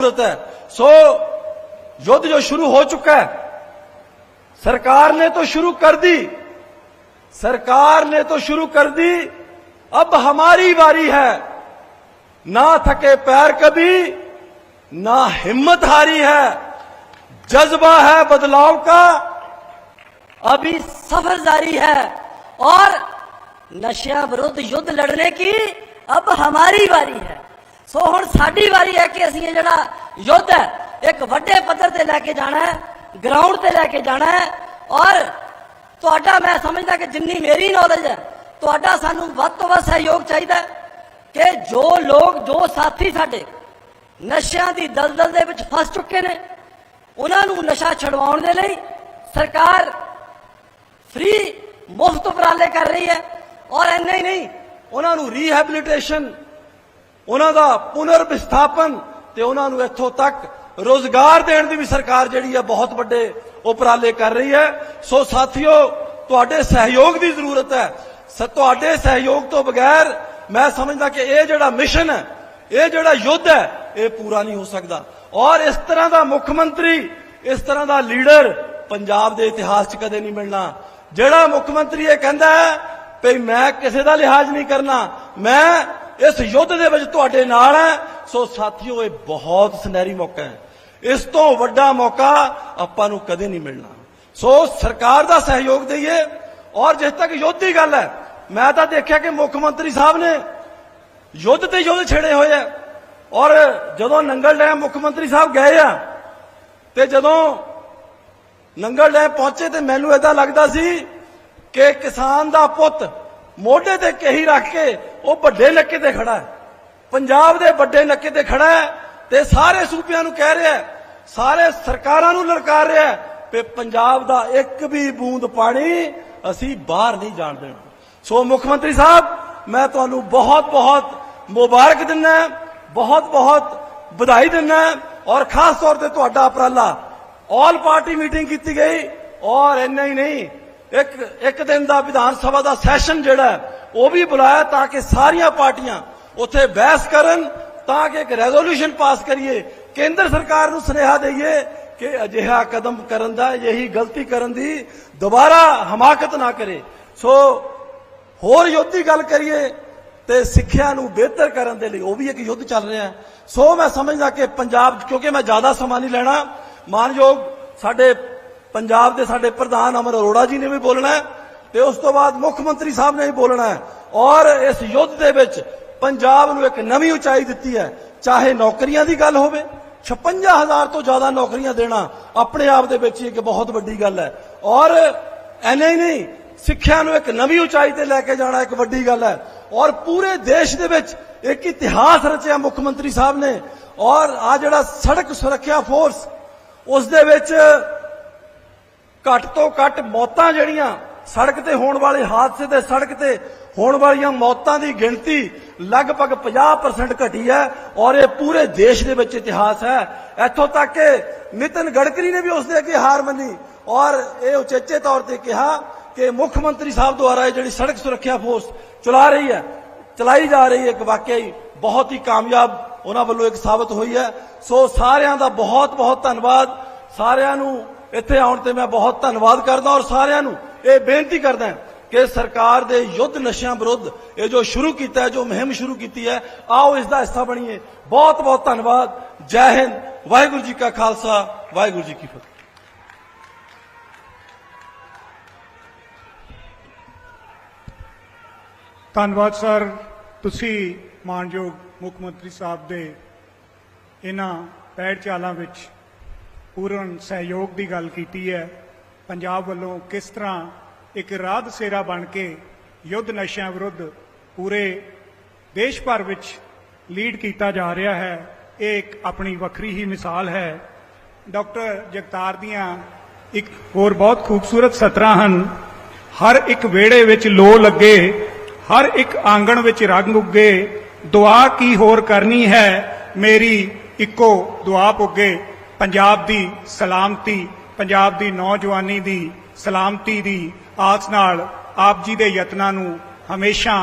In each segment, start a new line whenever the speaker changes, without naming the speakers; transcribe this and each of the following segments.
जरूरत है सो युद्ध जो शुरू हो चुका है सरकार ने तो शुरू कर दी सरकार ने तो शुरू कर दी अब हमारी बारी है ना थके पैर कभी ना हिम्मत हारी है जज्बा है बदलाव का
अभी सफर जारी है और नशा विरुद्ध युद्ध लड़ने की अब हमारी बारी है ਸੋ ਹੁਣ ਸਾਡੀ ਵਾਰੀ ਹੈ ਕਿ ਅਸੀਂ ਇਹ ਜਿਹੜਾ ਯੁੱਧ ਹੈ, ਇੱਕ ਵੱਡੇ ਪੱਧਰ ਤੇ ਲੈ ਕੇ ਜਾਣਾ ਹੈ ਗਰਾਊਂਡ ਤੇ ਲੈ ਕੇ ਜਾਣਾ ਹੈ ਔਰ ਤੁਹਾਡਾ ਮੈਂ ਸਮਝਦਾ ਕਿ ਜਿੰਨੀ ਮੇਰੀ ਨੌਲੇਜ ਹੈ, ਤੁਹਾਡਾ ਸਾਨੂੰ ਵੱਧ ਤੋਂ ਵੱਧ ਸਹਿਯੋਗ ਚਾਹੀਦਾ ਕਿ ਜੋ ਲੋਕ, ਜੋ ਸਾਥੀ ਸਾਡੇ ਨਸ਼ਿਆਂ ਦੀ ਦਲਦਲ ਦੇ ਵਿੱਚ ਫਸ ਚੁੱਕੇ ਨੇ, ਉਹਨਾਂ ਨੂੰ ਨਸ਼ਾ ਛਡਵਾਉਣ ਦੇ ਲਈ ਸਰਕਾਰ ਫ੍ਰੀ ਮੁਫਤ ਉਪਰਾਲੇ ਕਰ ਰਹੀ ਹੈ ਔਰ ਇੰਨਾ ਹੀ ਨਹੀਂ,
ਉਹਨਾਂ ਨੂੰ ਰੀਹੈਬਿਲਿਟੇਸ਼ਨ ਉਹਨਾਂ ਦਾ ਪੁਨਰ ਵਿਸਥਾਪਨ ਤੇ ਉਹਨਾਂ ਨੂੰ ਇੱਥੋਂ ਤੱਕ ਰੋਜ਼ਗਾਰ ਦੇਣ ਦੀ ਵੀ ਸਰਕਾਰ ਜਿਹੜੀ ਹੈ ਬਹੁਤ ਵੱਡੇ ਉਪਰਾਲੇ ਕਰ ਰਹੀ ਹੈ। ਸੋ ਸਾਥੀਓ, ਤੁਹਾਡੇ ਸਹਿਯੋਗ ਦੀ ਜ਼ਰੂਰਤ ਹੈ। ਸ, ਤੁਹਾਡੇ ਸਹਿਯੋਗ ਤੋਂ ਬਗੈਰ ਮੈਂ ਸਮਝਦਾ ਕਿ ਇਹ ਜਿਹੜਾ ਮਿਸ਼ਨ ਹੈ, ਇਹ ਜਿਹੜਾ ਯੁੱਧ ਹੈ, ਇਹ ਪੂਰਾ ਨਹੀਂ ਹੋ ਸਕਦਾ। ਔਰ ਇਸ ਤਰ੍ਹਾਂ ਦਾ ਮੁੱਖ ਮੰਤਰੀ, ਇਸ ਤਰ੍ਹਾਂ ਦਾ ਲੀਡਰ ਪੰਜਾਬ ਦੇ ਇਤਿਹਾਸ 'ਚ ਕਦੇ ਨਹੀਂ ਮਿਲਣਾ। ਜਿਹੜਾ ਮੁੱਖ ਮੰਤਰੀ ਇਹ ਕਹਿੰਦਾ ਹੈ ਵੀ ਮੈਂ ਕਿਸੇ ਦਾ ਲਿਹਾਜ਼ ਨਹੀਂ ਕਰਨਾ, ਮੈਂ ਇਸ ਯੁੱਧ ਦੇ ਵਿੱਚ ਤੁਹਾਡੇ ਨਾਲ ਹੈ। ਸੋ ਸਾਥੀਓ, ਇਹ ਬਹੁਤ ਸੁਨਹਿਰੀ ਮੌਕਾ ਹੈ। ਇਸ ਤੋਂ ਵੱਡਾ ਮੌਕਾ ਆਪਾਂ ਨੂੰ ਕਦੇ ਨਹੀਂ ਮਿਲਣਾ। ਸੋ ਸਰਕਾਰ ਦਾ ਸਹਿਯੋਗ ਦਈਏ। ਔਰ ਜਿਸ ਤੱਕ ਯੁੱਧ ਦੀ ਗੱਲ ਹੈ, ਮੈਂ ਤਾਂ ਦੇਖਿਆ ਕਿ ਮੁੱਖ ਮੰਤਰੀ ਸਾਹਿਬ ਨੇ ਯੁੱਧ ਤੇ ਯੁੱਧ ਛੇੜੇ ਹੋਏ ਆ ਔਰ ਜਦੋਂ ਨੰਗਲ ਡੈਮ ਮੁੱਖ ਮੰਤਰੀ ਸਾਹਿਬ ਗਏ ਆ, ਤੇ ਜਦੋਂ ਨੰਗਲ ਡੈਮ ਪਹੁੰਚੇ ਤੇ ਮੈਨੂੰ ਏਦਾਂ ਲੱਗਦਾ ਸੀ ਕਿ ਕਿਸਾਨ ਦਾ ਪੁੱਤ ਮੋਢੇ ਤੇ ਕਹੀ ਰੱਖ ਕੇ ਉਹ ਵੱਡੇ ਨੱਕੇ ਤੇ ਖੜਾ ਹੈ। ਪੰਜਾਬ ਦੇ ਵੱਡੇ ਨੱਕੇ ਤੇ ਖੜਾ ਹੈ ਤੇ ਸਾਰੇ ਸੂਬਿਆਂ ਨੂੰ ਕਹਿ ਰਿਹਾ ਹੈ, ਸਾਰੇ ਸਰਕਾਰਾਂ ਨੂੰ ਲਲਕਾਰ ਰਿਹਾ ਹੈ ਕਿ ਪੰਜਾਬ ਦਾ ਇੱਕ ਵੀ ਬੂੰਦ ਪਾਣੀ ਅਸੀਂ ਬਾਹਰ ਨਹੀਂ ਜਾਣ ਦੇਣਾ। ਸੋ ਮੁੱਖ ਮੰਤਰੀ ਸਾਹਿਬ, ਮੈਂ ਤੁਹਾਨੂੰ ਬਹੁਤ ਬਹੁਤ ਮੁਬਾਰਕ ਦਿੰਦਾ ਬਹੁਤ ਬਹੁਤ ਵਧਾਈ ਦਿੰਦਾ ਔਰ ਖਾਸ ਤੌਰ ਤੇ ਤੁਹਾਡਾ ਉਪਰਾਲਾ। ਆਲ ਪਾਰਟੀ ਮੀਟਿੰਗ ਕੀਤੀ ਗਈ ਔਰ ਇੰਨਾ ਹੀ ਨਹੀਂ ਇੱਕ ਇੱਕ ਦਿਨ ਦਾ ਵਿਧਾਨ ਸਭਾ ਦਾ ਸੈਸ਼ਨ ਜਿਹੜਾ ਉਹ ਵੀ ਬੁਲਾਇਆ ਤਾਂ ਕਿ ਸਾਰੀਆਂ ਪਾਰਟੀਆਂ ਉੱਥੇ ਬਹਿਸ ਕਰਨ, ਤਾਂ ਕਿ ਇੱਕ ਰੈਜ਼ੋਲੂਸ਼ਨ ਪਾਸ ਕਰੀਏ। ਕੇਂਦਰ ਸਰਕਾਰ ਨੂੰ ਸੁਨੇਹਾ ਦਈਏ ਕਿ ਅਜਿਹਾ ਕਦਮ ਕਰਨ ਦਾ ਇਹੀ ਗਲਤੀ ਕਰਨ ਦੀ ਦੁਬਾਰਾ ਹਮਾਕਤ ਨਾ ਕਰੇ। ਸੋ ਹੋਰ ਯੁੱਧ ਦੀ ਗੱਲ ਕਰੀਏ ਤੇ ਸਿੱਖਿਆ ਨੂੰ ਬਿਹਤਰ ਕਰਨ ਦੇ ਲਈ ਉਹ ਵੀ ਇੱਕ ਯੁੱਧ ਚੱਲ ਰਿਹਾ ਹੈ। ਸੋ ਮੈਂ ਸਮਝਦਾ ਕਿ ਪੰਜਾਬ, ਕਿਉਂਕਿ ਮੈਂ ਜ਼ਿਆਦਾ ਸਮਾਂ ਨਹੀਂ ਲੈਣਾ, ਮਾਨਯੋਗ ਸਾਡੇ ਪੰਜਾਬ ਦੇ ਸਾਡੇ ਪ੍ਰਧਾਨ ਅਮਰ ਅਰੋੜਾ ਜੀ ਨੇ ਵੀ ਬੋਲਣਾ ਹੈ ਤੇ ਉਸ ਤੋਂ ਬਾਅਦ ਮੁੱਖ ਮੰਤਰੀ ਸਾਹਿਬ ਨੇ ਵੀ ਬੋਲਣਾ ਹੈ। ਔਰ ਇਸ ਯੁੱਧ ਦੇ ਵਿੱਚ ਪੰਜਾਬ ਨੂੰ ਇੱਕ ਨਵੀਂ ਉਚਾਈ ਦਿੱਤੀ ਹੈ। ਚਾਹੇ ਨੌਕਰੀਆਂ ਦੀ ਗੱਲ ਹੋਵੇ 56000 ਤੋਂ ਜ਼ਿਆਦਾ ਨੌਕਰੀਆਂ ਦੇਣਾ ਆਪਣੇ ਆਪ ਦੇ ਵਿੱਚ ਇੱਕ ਬਹੁਤ ਵੱਡੀ ਗੱਲ ਹੈ। ਔਰ ਐਨੇ ਹੀ ਨਹੀਂ, ਸਿੱਖਿਆ ਨੂੰ ਇੱਕ ਨਵੀਂ ਉਚਾਈ ਤੇ ਲੈ ਕੇ ਜਾਣਾ ਇੱਕ ਵੱਡੀ ਗੱਲ ਹੈ। ਔਰ ਪੂਰੇ ਦੇਸ਼ ਦੇ ਵਿੱਚ ਇੱਕ ਇਤਿਹਾਸ ਰਚਿਆ ਮੁੱਖ ਮੰਤਰੀ ਸਾਹਿਬ ਨੇ। ਔਰ ਆ ਜਿਹੜਾ ਸੜਕ ਸੁਰੱਖਿਆ ਫੋਰਸ, ਉਸ ਦੇ ਵਿੱਚ ਘੱਟ ਤੋਂ ਘੱਟ ਮੌਤਾਂ ਜਿਹੜੀਆਂ ਸੜਕ ਤੇ ਹੋਣ ਵਾਲੇ ਹਾਦਸੇ ਤੇ ਸੜਕ ਤੇ ਹੋਣ ਵਾਲੀਆਂ ਮੌਤਾਂ ਦੀ ਗਿਣਤੀ ਲਗਭਗ 50% ਘਟੀ ਹੈ ਔਰ ਇਹ ਪੂਰੇ ਦੇਸ਼ ਦੇ ਵਿੱਚ ਇਤਿਹਾਸ ਹੈ। ਇੱਥੋਂ ਤੱਕ ਕਿ ਨਿਤਨ ਗਡਕਰੀ ਨੇ ਵੀ ਉਸ ਦੇ ਅੱਗੇ ਹਾਰ ਮੰਨੀ ਔਰ ਇਹ ਉਚੇਚੇ ਤੌਰ ਤੇ ਕਿਹਾ ਕਿ ਮੁੱਖ ਮੰਤਰੀ ਸਾਹਿਬ ਦੁਆਰਾ ਇਹ ਜਿਹੜੀ ਸੜਕ ਸੁਰੱਖਿਆ ਫੋਰਸ ਚਲਾ ਰਹੀ ਹੈ, ਚਲਾਈ ਜਾ ਰਹੀ ਹੈ, ਇੱਕ ਵਾਕਿਆ ਹੀ ਬਹੁਤ ਹੀ ਕਾਮਯਾਬ ਉਹਨਾਂ ਵੱਲੋਂ ਇੱਕ ਸਾਬਤ ਹੋਈ ਹੈ। ਸੋ ਸਾਰਿਆਂ ਦਾ ਬਹੁਤ ਬਹੁਤ ਧੰਨਵਾਦ। ਸਾਰਿਆਂ ਨੂੰ ਇੱਥੇ ਆਉਣ ਤੇ ਮੈਂ ਬਹੁਤ ਧੰਨਵਾਦ ਕਰਦਾ ਔਰ ਸਾਰਿਆਂ ਨੂੰ ਇਹ ਬੇਨਤੀ ਕਰਦਾ ਕਿ ਸਰਕਾਰ ਦੇ ਯੁੱਧ ਨਸ਼ਿਆਂ ਵਿਰੁੱਧ ਇਹ ਜੋ ਸ਼ੁਰੂ ਕੀਤਾ ਹੈ, ਜੋ ਮੁਹਿੰਮ ਸ਼ੁਰੂ ਕੀਤੀ ਹੈ, ਆਓ ਇਸ ਦਾ ਹਿੱਸਾ ਬਣੀਏ। ਬਹੁਤ ਬਹੁਤ ਧੰਨਵਾਦ। ਜੈ ਹਿੰਦ। ਵਾਹਿਗੁਰੂ ਜੀ ਕਾ ਖਾਲਸਾ। ਵਾਹਿਗੁਰੂ ਜੀ ਕੀ ਫਤਿਹ।
ਧੰਨਵਾਦ ਸਰ। ਤੁਸੀਂ ਮਾਨਯੋਗ ਮੁੱਖ ਮੰਤਰੀ ਸਾਹਿਬ ਦੇ ਇਹਨਾਂ ਪੈੜ ਚਾਲਾਂ ਵਿੱਚ ਪੂਰਨ ਸਹਿਯੋਗ ਦੀ ਗੱਲ ਕੀਤੀ ਹੈ। ਪੰਜਾਬ ਵੱਲੋਂ ਕਿਸ ਤਰ੍ਹਾਂ ਇੱਕ ਰਾਧ ਸੇਰਾ ਬਣ ਕੇ ਯੁੱਧ ਨਸ਼ਿਆਂ ਵਿਰੁੱਧ ਪੂਰੇ ਦੇਸ਼ ਭਰ ਵਿੱਚ ਲੀਡ ਕੀਤਾ ਜਾ ਰਿਹਾ ਹੈ, ਇਹ ਇੱਕ ਆਪਣੀ ਵੱਖਰੀ ਹੀ ਮਿਸਾਲ ਹੈ। ਡਾਕਟਰ ਜਗਤਾਰ ਦੀਆਂ ਇੱਕ ਹੋਰ ਬਹੁਤ ਖੂਬਸੂਰਤ ਸਤਰਾਂ ਹਨ। ਹਰ ਇੱਕ ਵਿਹੜੇ ਵਿੱਚ ਲੋ ਲੱਗੇ, ਹਰ ਇੱਕ ਆਂਗਣ ਵਿੱਚ ਰੰਗ ਉੱਗੇ, ਦੁਆ ਕੀ ਹੋਰ ਕਰਨੀ ਹੈ, ਮੇਰੀ ਇੱਕੋ ਦੁਆ ਪੁੱਗੇ। ਪੰਜਾਬ ਦੀ ਸਲਾਮਤੀ, ਪੰਜਾਬ ਦੀ ਨੌਜਵਾਨੀ ਦੀ ਸਲਾਮਤੀ ਦੀ ਆਸ ਨਾਲ ਆਪ ਜੀ ਦੇ ਯਤਨਾਂ ਨੂੰ ਹਮੇਸ਼ਾ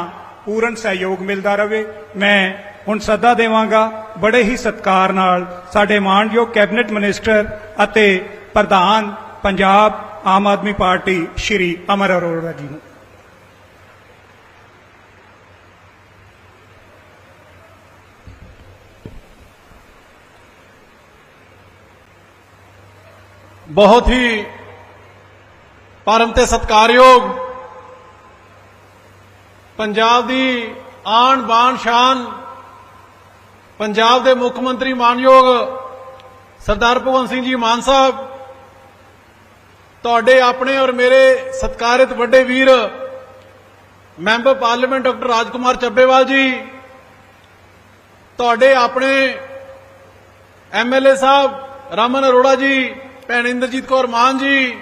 ਪੂਰਨ ਸਹਿਯੋਗ ਮਿਲਦਾ ਰਹੇ ਮੈਂ ਹੁਣ ਸੱਦਾ ਦੇਵਾਂਗਾ ਬੜੇ ਹੀ ਸਤਿਕਾਰ ਨਾਲ ਸਾਡੇ ਮਾਣਯੋਗ ਕੈਬਨਿਟ ਮਿਨਿਸਟਰ ਅਤੇ ਪ੍ਰਧਾਨ ਪੰਜਾਬ ਆਮ ਆਦਮੀ ਪਾਰਟੀ ਸ਼੍ਰੀ ਅਮਰ ਅਰੋੜਾ ਜੀ ਨੂੰ।
ਬਹੁਤ ਹੀ ਪਰਮ ਤੇ ਸਤਿਕਾਰਯੋਗ ਪੰਜਾਬ ਦੀ ਆਣ ਬਾਣ ਸ਼ਾਨ ਪੰਜਾਬ ਦੇ ਮੁੱਖ ਮੰਤਰੀ ਮਾਨਯੋਗ ਸਰਦਾਰ ਭਗਵੰਤ ਸਿੰਘ ਜੀ ਮਾਨ ਸਾਹਿਬ, ਤੁਹਾਡੇ ਆਪਣੇ ਔਰ ਮੇਰੇ ਸਤਿਕਾਰਿਤ ਵੱਡੇ ਵੀਰ, member parliament doctor Rajkumar Chabbewal ji, ਤੁਹਾਡੇ ਆਪਣੇ ਐਮਐਲਏ ਸਾਹਿਬ ਰਮਨ ਅਰੋੜਾ ਜੀ ਭੈਣ ਇੰਦਰਜੀਤ ਕੌਰ ਮਾਨ ਜੀ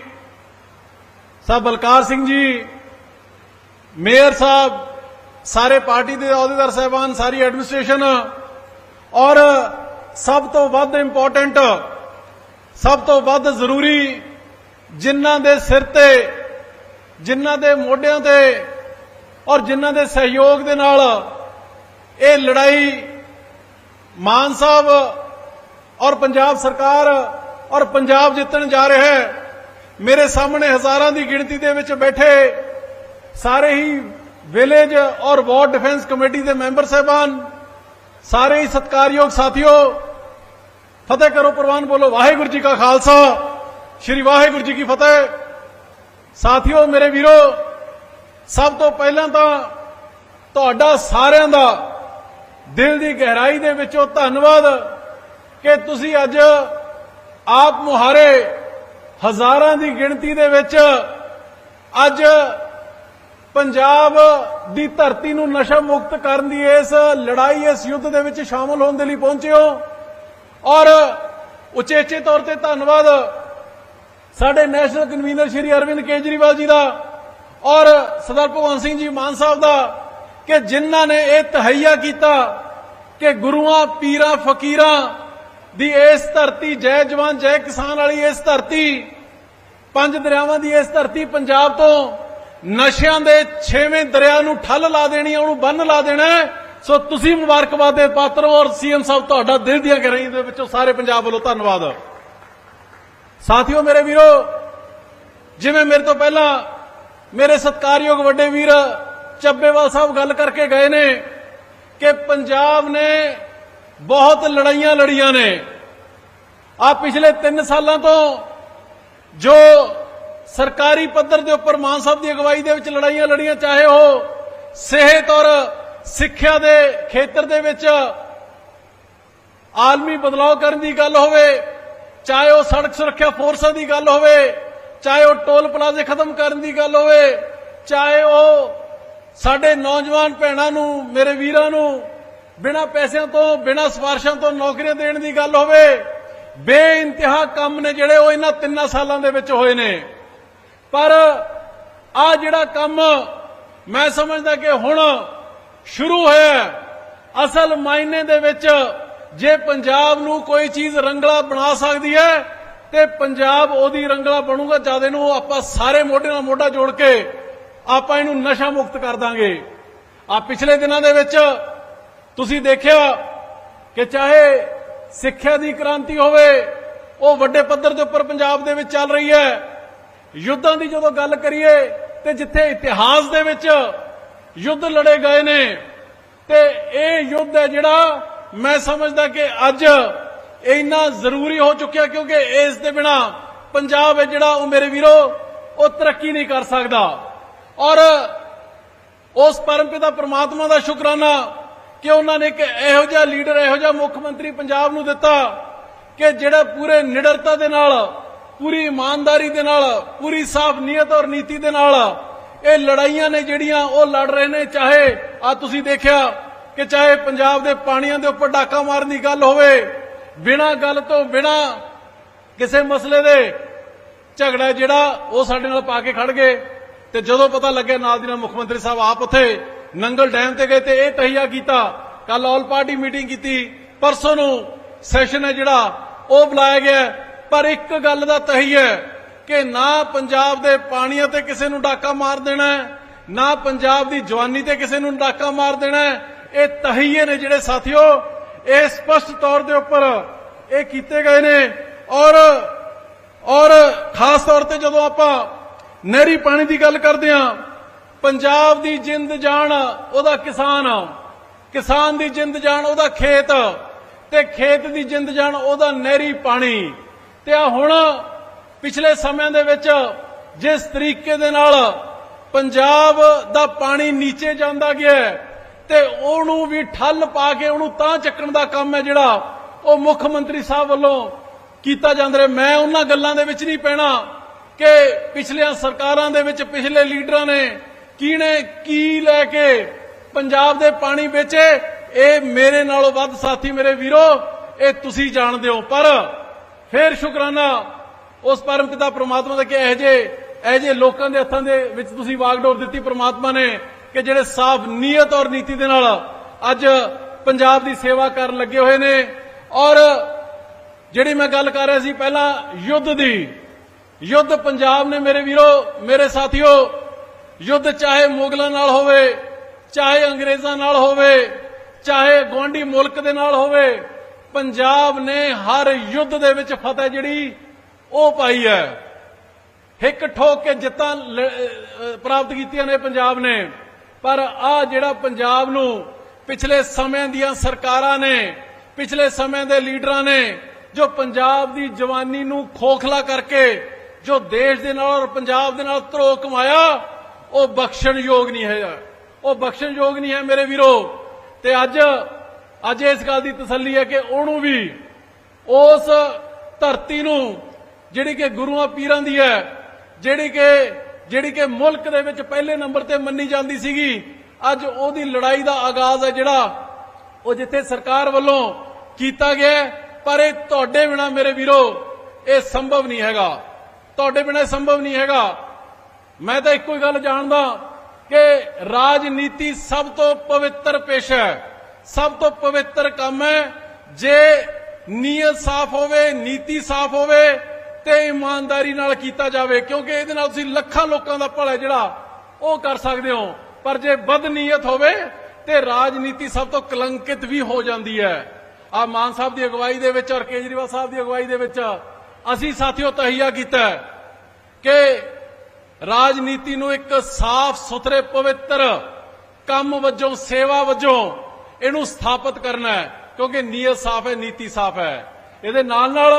ਸਾਹਿਬ ਬਲਕਾਰ ਸਿੰਘ ਜੀ, ਮੇਅਰ ਸਾਹਿਬ, ਸਾਰੇ ਪਾਰਟੀ ਦੇ ਅਹੁਦੇਦਾਰ ਸਹਿਬਾਨ, ਸਾਰੀ ਐਡਮਿਨਿਸਟ੍ਰੇਸ਼ਨ ਔਰ ਸਭ ਤੋਂ ਵੱਧ ਇੰਪੋਰਟੈਂਟ ਸਭ ਤੋਂ ਵੱਧ ਜ਼ਰੂਰੀ ਜਿਨ੍ਹਾਂ ਦੇ ਸਿਰ ਤੇ, ਜਿਨ੍ਹਾਂ ਦੇ ਮੋਢਿਆਂ ਤੇ ਔਰ ਜਿਨ੍ਹਾਂ ਦੇ ਸਹਿਯੋਗ ਦੇ ਨਾਲ ਇਹ ਲੜਾਈ ਮਾਨ ਸਾਹਿਬ ਔਰ ਪੰਜਾਬ ਸਰਕਾਰ ਔਰ ਪੰਜਾਬ ਜਿੱਤਣ ਜਾ ਰਿਹਾ ਹੈ, ਮੇਰੇ ਸਾਹਮਣੇ ਹਜ਼ਾਰਾਂ ਦੀ ਗਿਣਤੀ ਦੇ ਵਿੱਚ ਬੈਠੇ ਸਾਰੇ ਹੀ ਵਿਲੇਜ ਔਰ ਵਾਰਡ ਡਿਫੈਂਸ ਕਮੇਟੀ ਦੇ ਮੈਂਬਰ ਸਹਿਬਾਨ, ਸਾਰੇ ਹੀ ਸਤਿਕਾਰਯੋਗ ਸਾਥੀਓ, ਫਤਿਹ ਕਰੋ ਪ੍ਰਵਾਨ ਬੋਲੋ, ਵਾਹਿਗੁਰੂ ਜੀ ਕਾ ਖਾਲਸਾ, ਸ੍ਰੀ ਵਾਹਿਗੁਰੂ ਜੀ ਕੀ ਫਤਿਹ। ਸਾਥੀਓ, ਮੇਰੇ ਵੀਰੋ, ਸਭ ਤੋਂ ਪਹਿਲਾਂ ਤਾਂ ਤੁਹਾਡਾ ਸਾਰਿਆਂ ਦਾ ਦਿਲ ਦੀ ਗਹਿਰਾਈ ਦੇ ਵਿੱਚੋਂ ਧੰਨਵਾਦ ਕਿ ਤੁਸੀਂ ਅੱਜ ਆਪ ਮੁਹਾਰੇ ਹਜ਼ਾਰਾਂ ਦੀ ਗਿਣਤੀ ਦੇ ਵਿੱਚ ਅੱਜ ਪੰਜਾਬ ਦੀ ਧਰਤੀ ਨੂੰ ਨਸ਼ਾ ਮੁਕਤ ਕਰਨ ਦੀ ਇਸ ਲੜਾਈ, ਇਸ ਯੁੱਧ ਦੇ ਵਿੱਚ ਸ਼ਾਮਲ ਹੋਣ ਦੇ ਲਈ ਪਹੁੰਚੇ ਹੋ ਔਰ ਉਚੇਚੇ ਤੌਰ ਤੇ ਧੰਨਵਾਦ ਸਾਡੇ ਨੈਸ਼ਨਲ ਕਨਵੀਨਰ ਸ਼੍ਰੀ ਅਰਵਿੰਦ ਕੇਜਰੀਵਾਲ ਜੀ ਦਾ ਔਰ ਸਰਦਾਰ ਭਗਵੰਤ ਸਿੰਘ ਜੀ ਮਾਨ ਸਾਹਿਬ ਦਾ ਕਿ ਜਿਨ੍ਹਾਂ ਨੇ ਇਹ ਤਹਈਆ ਕੀਤਾ ਕਿ ਗੁਰੂਆਂ, ਪੀਰਾਂ, ਫਕੀਰਾਂ ਦੀ ਇਸ ਧਰਤੀ, ਜੈ ਜਵਾਨ, ਜੈ ਕਿਸਾਨ ਵਾਲੀ ਇਸ ਧਰਤੀ, ਪੰਜ ਦਰਿਆਵਾਂ ਦੀ ਇਸ ਧਰਤੀ ਪੰਜਾਬ ਤੋਂ ਨਸ਼ਿਆਂ ਦੇ ਛੇਵੇਂ ਦਰਿਆ ਨੂੰ ਠੱਲ ਲਾ ਦੇਣੀ ਉਹਨੂੰ ਬੰਨ ਲਾ ਦੇਣਾ ਸੋ ਤੁਸੀਂ ਮੁਬਾਰਕਬਾਦ ਦੇ ਪਾਤਰ ਹੋ ਔਰ ਸੀਐਮ ਸਾਹਿਬ ਤੁਹਾਡਾ ਦਿਲ ਦੀਆਂ ਗਹਿਰਾਈਆਂ ਦੇ ਵਿੱਚੋਂ ਸਾਰੇ ਪੰਜਾਬ ਵੱਲੋਂ ਧੰਨਵਾਦ। ਸਾਥੀਓ ਮੇਰੇ ਵੀਰੋ, ਜਿਵੇਂ ਮੇਰੇ ਤੋਂ ਪਹਿਲਾਂ ਮੇਰੇ ਸਤਿਕਾਰਯੋਗ ਵੱਡੇ ਵੀਰ ਚੱਬੇਵਾਲ ਸਾਹਿਬ ਗੱਲ ਕਰਕੇ ਗਏ ਨੇ ਕਿ ਪੰਜਾਬ ਨੇ ਬਹੁਤ ਲੜਾਈਆਂ ਲੜੀਆਂ ਨੇ। ਆ ਪਿਛਲੇ 3 ਸਾਲਾਂ ਤੋਂ ਜੋ ਸਰਕਾਰੀ ਪੱਧਰ ਦੇ ਉੱਪਰ ਮਾਨ ਸਾਹਿਬ ਦੀ ਅਗਵਾਈ ਦੇ ਵਿੱਚ ਲੜਾਈਆਂ ਲੜੀਆਂ, ਚਾਹੇ ਉਹ ਸਿਹਤ ਔਰ ਸਿੱਖਿਆ ਦੇ ਖੇਤਰ ਦੇ ਵਿੱਚ ਆਲਮੀ ਬਦਲਾਅ ਕਰਨ ਦੀ ਗੱਲ ਹੋਵੇ, ਚਾਹੇ ਉਹ ਸੜਕ ਸੁਰੱਖਿਆ ਫੋਰਸਾਂ ਦੀ ਗੱਲ ਹੋਵੇ, ਚਾਹੇ ਉਹ ਟੋਲ ਪਲਾਜ਼ੇ ਖਤਮ ਕਰਨ ਦੀ ਗੱਲ ਹੋਵੇ, ਚਾਹੇ ਉਹ ਸਾਡੇ ਨੌਜਵਾਨ ਭੈਣਾਂ ਨੂੰ, ਮੇਰੇ ਵੀਰਾਂ ਨੂੰ ਬਿਨਾਂ ਪੈਸਿਆਂ ਤੋਂ, ਬਿਨਾਂ ਸਿਫਾਰਸ਼ਾਂ ਤੋਂ ਨੌਕਰੀਆਂ ਦੇਣ ਦੀ ਗੱਲ ਹੋਵੇ, ਬੇਇੰਤਹਾ ਕੰਮ ਨੇ ਜਿਹੜੇ ਉਹ ਇਹਨਾਂ ਤਿੰਨਾਂ ਸਾਲਾਂ ਦੇ ਵਿੱਚ ਹੋਏ ਨੇ। ਪਰ ਆ ਜਿਹੜਾ ਕੰਮ ਮੈਂ ਸਮਝਦਾ ਕਿ ਹੁਣ ਸ਼ੁਰੂ ਹੋਇਆ ਅਸਲ ਮਾਇਨੇ ਦੇ ਵਿੱਚ ਜੇ ਪੰਜਾਬ ਨੂੰ ਕੋਈ ਚੀਜ਼ ਰੰਗਲਾ ਬਣਾ ਸਕਦੀ ਹੈ, ਤੇ ਪੰਜਾਬ ਉਹਦੀ ਰੰਗਲਾ ਬਣੂਗਾ, ਜਦ ਇਹਨੂੰ ਆਪਾਂ ਸਾਰੇ ਮੋਢੇ ਨਾਲ ਮੋਢਾ ਜੋੜ ਕੇ ਆਪਾਂ ਇਹਨੂੰ ਨਸ਼ਾ ਮੁਕਤ ਕਰ ਦਾਂਗੇ। ਆ ਪਿਛਲੇ ਦਿਨਾਂ ਦੇ ਵਿੱਚ ਤੁਸੀਂ ਦੇਖਿਆ ਕਿ ਚਾਹੇ ਸਿੱਖਿਆ ਦੀ ਕ੍ਰਾਂਤੀ ਹੋਵੇ, ਉਹ ਵੱਡੇ ਪੱਧਰ ਦੇ ਉੱਪਰ ਪੰਜਾਬ ਦੇ ਵਿੱਚ ਚੱਲ ਰਹੀ ਹੈ। ਯੁੱਧਾਂ ਦੀ ਜਦੋਂ ਗੱਲ ਕਰੀਏ, ਤੇ ਜਿੱਥੇ ਇਤਿਹਾਸ ਦੇ ਵਿੱਚ ਯੁੱਧ ਲੜੇ ਗਏ ਨੇ, ਤੇ ਇਹ ਯੁੱਧ ਹੈ ਜਿਹੜਾ ਮੈਂ ਸਮਝਦਾ ਕਿ ਅੱਜ ਇੰਨਾ ਜ਼ਰੂਰੀ ਹੋ ਚੁੱਕਿਆ ਕਿਉਂਕਿ ਇਸ ਦੇ ਬਿਨਾ ਪੰਜਾਬ ਹੈ ਜਿਹੜਾ, ਉਹ ਮੇਰੇ ਵੀਰੋ, ਉਹ ਤਰੱਕੀ ਨਹੀਂ ਕਰ ਸਕਦਾ। ਔਰ ਉਸ ਪਰਮਪਿਤਾ ਪ੍ਰਮਾਤਮਾ ਦਾ ਸ਼ੁਕਰਾਨਾ ਕਿ ਉਹਨਾਂ ਨੇ ਇੱਕ ਇਹੋ ਜਿਹਾ ਲੀਡਰ, ਇਹੋ ਜਿਹਾ ਮੁੱਖ ਮੰਤਰੀ ਪੰਜਾਬ ਨੂੰ ਦਿੱਤਾ ਕਿ ਜਿਹੜਾ ਪੂਰੇ ਨਿਡਰਤਾ ਦੇ ਨਾਲ, ਪੂਰੀ ਇਮਾਨਦਾਰੀ ਦੇ ਨਾਲ, ਪੂਰੀ ਸਾਫ਼ ਨੀਅਤ ਔਰ ਨੀਤੀ ਦੇ ਨਾਲ ਇਹ ਲੜਾਈਆਂ ਨੇ ਜਿਹੜੀਆਂ ਉਹ ਲੜ ਰਹੇ ਨੇ, ਚਾਹੇ ਆ ਤੁਸੀਂ ਦੇਖਿਆ ਕਿ ਚਾਹੇ ਪੰਜਾਬ ਦੇ ਪਾਣੀਆਂ ਦੇ ਉੱਪਰ ਡਾਕਾ ਮਾਰਨ ਦੀ ਗੱਲ ਹੋਵੇ, ਬਿਨਾਂ ਗੱਲ ਤੋਂ ਬਿਨਾਂ ਕਿਸੇ ਮਸਲੇ ਦੇ ਝਗੜਾ ਜਿਹੜਾ ਉਹ ਸਾਡੇ ਨਾਲ ਪਾ ਕੇ ਖੜ ਗਏ ਤੇ ਜਦੋਂ ਪਤਾ ਲੱਗਿਆ ਨਾਲ ਦੀ ਨਾਲ ਮੁੱਖ ਮੰਤਰੀ ਸਾਹਿਬ ਆਪ ਉੱਥੇ ਨੰਗਲ ਡੈਮ ਤੇ ਗਏ ਤੇ ਇਹ ਤਹੀਆ ਕੀਤਾ। ਕੱਲ ਆਲ ਪਾਰਟੀ ਮੀਟਿੰਗ ਕੀਤੀ। ਪਰਸੋਂ ਨੂੰ ਸੈਸ਼ਨ ਹੈ ਜਿਹੜਾ, ਉਹ ਬੁਲਾਇਆ ਗਿਆ ਪਰ ਇੱਕ ਗੱਲ ਦਾ ਤਹੀ ਹੈ ਕਿ ਨਾ ਪੰਜਾਬ ਦੇ ਪਾਣੀਆਂ ਤੇ ਕਿਸੇ ਨੂੰ ਡਾਕਾ ਮਾਰ ਦੇਣਾ ਨਾ ਪੰਜਾਬ ਦੀ ਜਵਾਨੀ ਤੇ ਕਿਸੇ ਨੂੰ ਡਾਕਾ ਮਾਰ ਦੇਣਾ ਇਹ ਤਹੀਏ ਨੇ ਜਿਹੜੇ ਸਾਥੀਓ, ਇਹ ਸਪਸ਼ਟ ਤੌਰ ਦੇ ਉੱਪਰ ਇਹ ਕੀਤੇ ਗਏ ਨੇ। ਔਰ ਔਰ ਖਾਸ ਤੌਰ ਤੇ ਜਦੋਂ ਆਪਾਂ ਨਹਿਰੀ ਪਾਣੀ ਦੀ ਗੱਲ ਕਰਦੇ ਹਾਂ ਪੰਜਾਬ ਦੀ ਜਿੰਦ ਜਾਨ ਉਹਦਾ ਕਿਸਾਨ ਕਿਸਾਨ ਦੀ ਜਿੰਦ ਜਾਨ ਉਹਦਾ ਖੇਤ। ਤੇ ਖੇਤ ਦੀ ਜਿੰਦ ਜਾਨ ਉਹਦਾ ਨਹਿਰੀ ਪਾਣੀ। ਤੇ ਆ ਹੁਣ ਪਿਛਲੇ ਸਮਿਆਂ ਦੇ ਵਿੱਚ ਜਿਸ ਤਰੀਕੇ ਦੇ ਨਾਲ ਪੰਜਾਬ ਦਾ ਪਾਣੀ ਨੀਚੇ ਜਾਂਦਾ ਗਿਆ ਤੇ ਉਹਨੂੰ ਵੀ ਠੱਲ ਪਾ ਕੇ ਉਹਨੂੰ ਤਾਂ ਚੱਕਣ ਦਾ ਕੰਮ ਹੈ ਜਿਹੜਾ ਉਹ ਮੁੱਖ ਮੰਤਰੀ ਸਾਹਿਬ ਵੱਲੋਂ ਕੀਤਾ ਜਾਂਦਾ ਰਿਹਾ। ਮੈਂ ਉਹਨਾਂ ਗੱਲਾਂ ਦੇ ਵਿੱਚ ਨਹੀਂ ਪੈਣਾ ਕਿ ਪਿਛਲੀਆਂ ਸਰਕਾਰਾਂ ਦੇ ਵਿੱਚ, ਪਿਛਲੇ ਲੀਡਰਾਂ ਨੇ ਕਿਹਨੇ ਕੀ ਲੈ ਕੇ ਪੰਜਾਬ ਦੇ ਪਾਣੀ ਵੇਚੇ? ਇਹ ਮੇਰੇ ਨਾਲੋਂ ਵੱਧ ਸਾਥੀ ਮੇਰੇ ਵੀਰੋ, ਇਹ ਤੁਸੀਂ ਜਾਣਦੇ ਹੋ। ਪਰ ਫਿਰ ਸ਼ੁਕਰਾਨਾ ਉਸ ਪਰਮ ਪਿਤਾ ਪ੍ਰਮਾਤਮਾ ਦਾ ਕਿ ਇਹ ਜੇ ਇਹ ਜੇ ਲੋਕਾਂ ਦੇ ਹੱਥਾਂ ਦੇ ਵਿੱਚ ਤੁਸੀਂ ਵਾਗਡੋਰ ਦਿੱਤੀ ਪ੍ਰਮਾਤਮਾ ਨੇ ਕਿ ਜਿਹੜੇ ਸਾਫ਼ ਨੀਅਤ ਔਰ ਨੀਤੀ ਦੇ ਨਾਲ ਅੱਜ ਪੰਜਾਬ ਦੀ ਸੇਵਾ ਕਰਨ ਲੱਗੇ ਹੋਏ ਨੇ। ਔਰ ਜਿਹੜੀ ਮੈਂ ਗੱਲ ਕਰ ਰਿਹਾ ਸੀ ਪਹਿਲਾਂ, ਯੁੱਧ ਦੀ। ਯੁੱਧ ਪੰਜਾਬ ਨੇ ਮੇਰੇ ਵੀਰੋ, ਮੇਰੇ ਸਾਥੀਓ ਯੁੱਧ ਚਾਹੇ ਮੁਗਲਾਂ ਨਾਲ ਹੋਵੇ, ਚਾਹੇ ਅੰਗਰੇਜ਼ਾਂ ਨਾਲ ਹੋਵੇ, ਚਾਹੇ ਗਵਾਂਢੀ ਮੁਲਕ ਦੇ ਨਾਲ ਹੋਵੇ, ਪੰਜਾਬ ਨੇ ਹਰ ਯੁੱਧ ਦੇ ਵਿੱਚ ਫਤਿਹ ਜਿਹੜੀ, ਉਹ ਪਾਈ ਹੈ। ਹਿੱਕ ਠੋਕ ਕੇ ਜਿੱਤਾਂ ਪ੍ਰਾਪਤ ਕੀਤੀਆਂ ਨੇ ਪੰਜਾਬ ਨੇ। ਪਰ ਆ ਜਿਹੜਾ ਪੰਜਾਬ ਨੂੰ ਪਿਛਲੇ ਸਮੇਂ ਦੀਆਂ ਸਰਕਾਰਾਂ ਨੇ, ਪਿਛਲੇ ਸਮੇਂ ਦੇ ਲੀਡਰਾਂ ਨੇ, ਜੋ ਪੰਜਾਬ ਦੀ ਜਵਾਨੀ ਨੂੰ ਖੋਖਲਾ ਕਰਕੇ, ਜੋ ਦੇਸ਼ ਦੇ ਨਾਲ ਔਰ ਪੰਜਾਬ ਦੇ ਨਾਲ ਧਰੋ ਕਮਾਇਆ ਉਹ ਬਖਸ਼ਣਯੋਗ ਨਹੀਂ ਹੈ ਉਹ ਬਖਸ਼ਣਯੋਗ ਨਹੀਂ ਹੈ ਮੇਰੇ ਵੀਰੋ। ਤੇ ਅੱਜ ਅੱਜ ਇਸ ਗੱਲ ਦੀ ਤਸੱਲੀ ਹੈ ਕਿ ਉਹਨੂੰ ਵੀ ਉਸ ਧਰਤੀ ਨੂੰ, ਜਿਹੜੀ ਕਿ ਗੁਰੂਆਂ ਪੀਰਾਂ ਦੀ ਹੈ, ਜਿਹੜੀ ਕਿ ਜਿਹੜੀ ਕਿ ਮੁਲਕ ਦੇ ਵਿੱਚ ਪਹਿਲੇ ਨੰਬਰ ਤੇ ਮੰਨੀ ਜਾਂਦੀ ਸੀਗੀ, ਅੱਜ ਉਹਦੀ ਲੜਾਈ ਦਾ ਆਗਾਜ਼ ਹੈ ਜਿਹੜਾ ਉਹ ਜਿੱਥੇ ਸਰਕਾਰ ਵੱਲੋਂ ਕੀਤਾ ਗਿਆ ਪਰ ਇਹ ਤੁਹਾਡੇ ਬਿਨਾ ਮੇਰੇ ਵੀਰੋ, ਇਹ ਸੰਭਵ ਨਹੀਂ ਹੈਗਾ। ਤੁਹਾਡੇ ਬਿਨਾ ਇਹ ਸੰਭਵ ਨਹੀਂ ਹੈਗਾ। ਮੈਂ ਤਾਂ ਇੱਕੋ ਹੀ ਗੱਲ ਜਾਣਦਾ ਕਿ ਰਾਜਨੀਤੀ ਸਭ ਤੋਂ ਪਵਿੱਤਰ ਪੇਸ਼ਾ ਹੈ, ਸਭ ਤੋਂ ਪਵਿੱਤਰ ਕੰਮ ਹੈ। ਜੇ ਨੀਅਤ ਸਾਫ਼ ਹੋਵੇ, ਨੀਤੀ ਸਾਫ਼ ਹੋਵੇ ਤੇ ਇਮਾਨਦਾਰੀ ਨਾਲ ਕੀਤਾ ਜਾਵੇ, ਕਿਉਂਕਿ ਇਹਦੇ ਨਾਲ ਤੁਸੀਂ ਲੱਖਾਂ ਲੋਕਾਂ ਦਾ ਭਲਾ ਜਿਹੜਾ ਉਹ ਕਰ ਸਕਦੇ ਹੋ। ਪਰ ਜੇ ਬਦਨੀਅਤ ਹੋਵੇ ਤੇ ਰਾਜਨੀਤੀ ਸਭ ਤੋਂ ਕਲੰਕਿਤ ਵੀ ਹੋ ਜਾਂਦੀ ਹੈ। ਆ ਮਾਨ ਸਾਹਿਬ ਦੀ ਅਗਵਾਈ ਦੇ ਵਿੱਚ ਔਰ ਕੇਜਰੀਵਾਲ ਸਾਹਿਬ ਦੀ ਅਗਵਾਈ ਦੇ ਵਿੱਚ ਅਸੀਂ ਸਾਥੀਓ ਤਹੀਆ ਕੀਤਾ ਕਿ ਰਾਜਨੀਤੀ ਨੂੰ ਇੱਕ ਸਾਫ਼ ਸੁਥਰੇ ਪਵਿੱਤਰ ਕੰਮ ਵਜੋਂ, ਸੇਵਾ ਵਜੋਂ ਇਹਨੂੰ ਸਥਾਪਿਤ ਕਰਨਾ ਹੈ, ਕਿਉਂਕਿ ਨੀਅਤ ਸਾਫ਼ ਹੈ, ਨੀਤੀ ਸਾਫ਼ ਹੈ। ਇਹਦੇ ਨਾਲ ਨਾਲ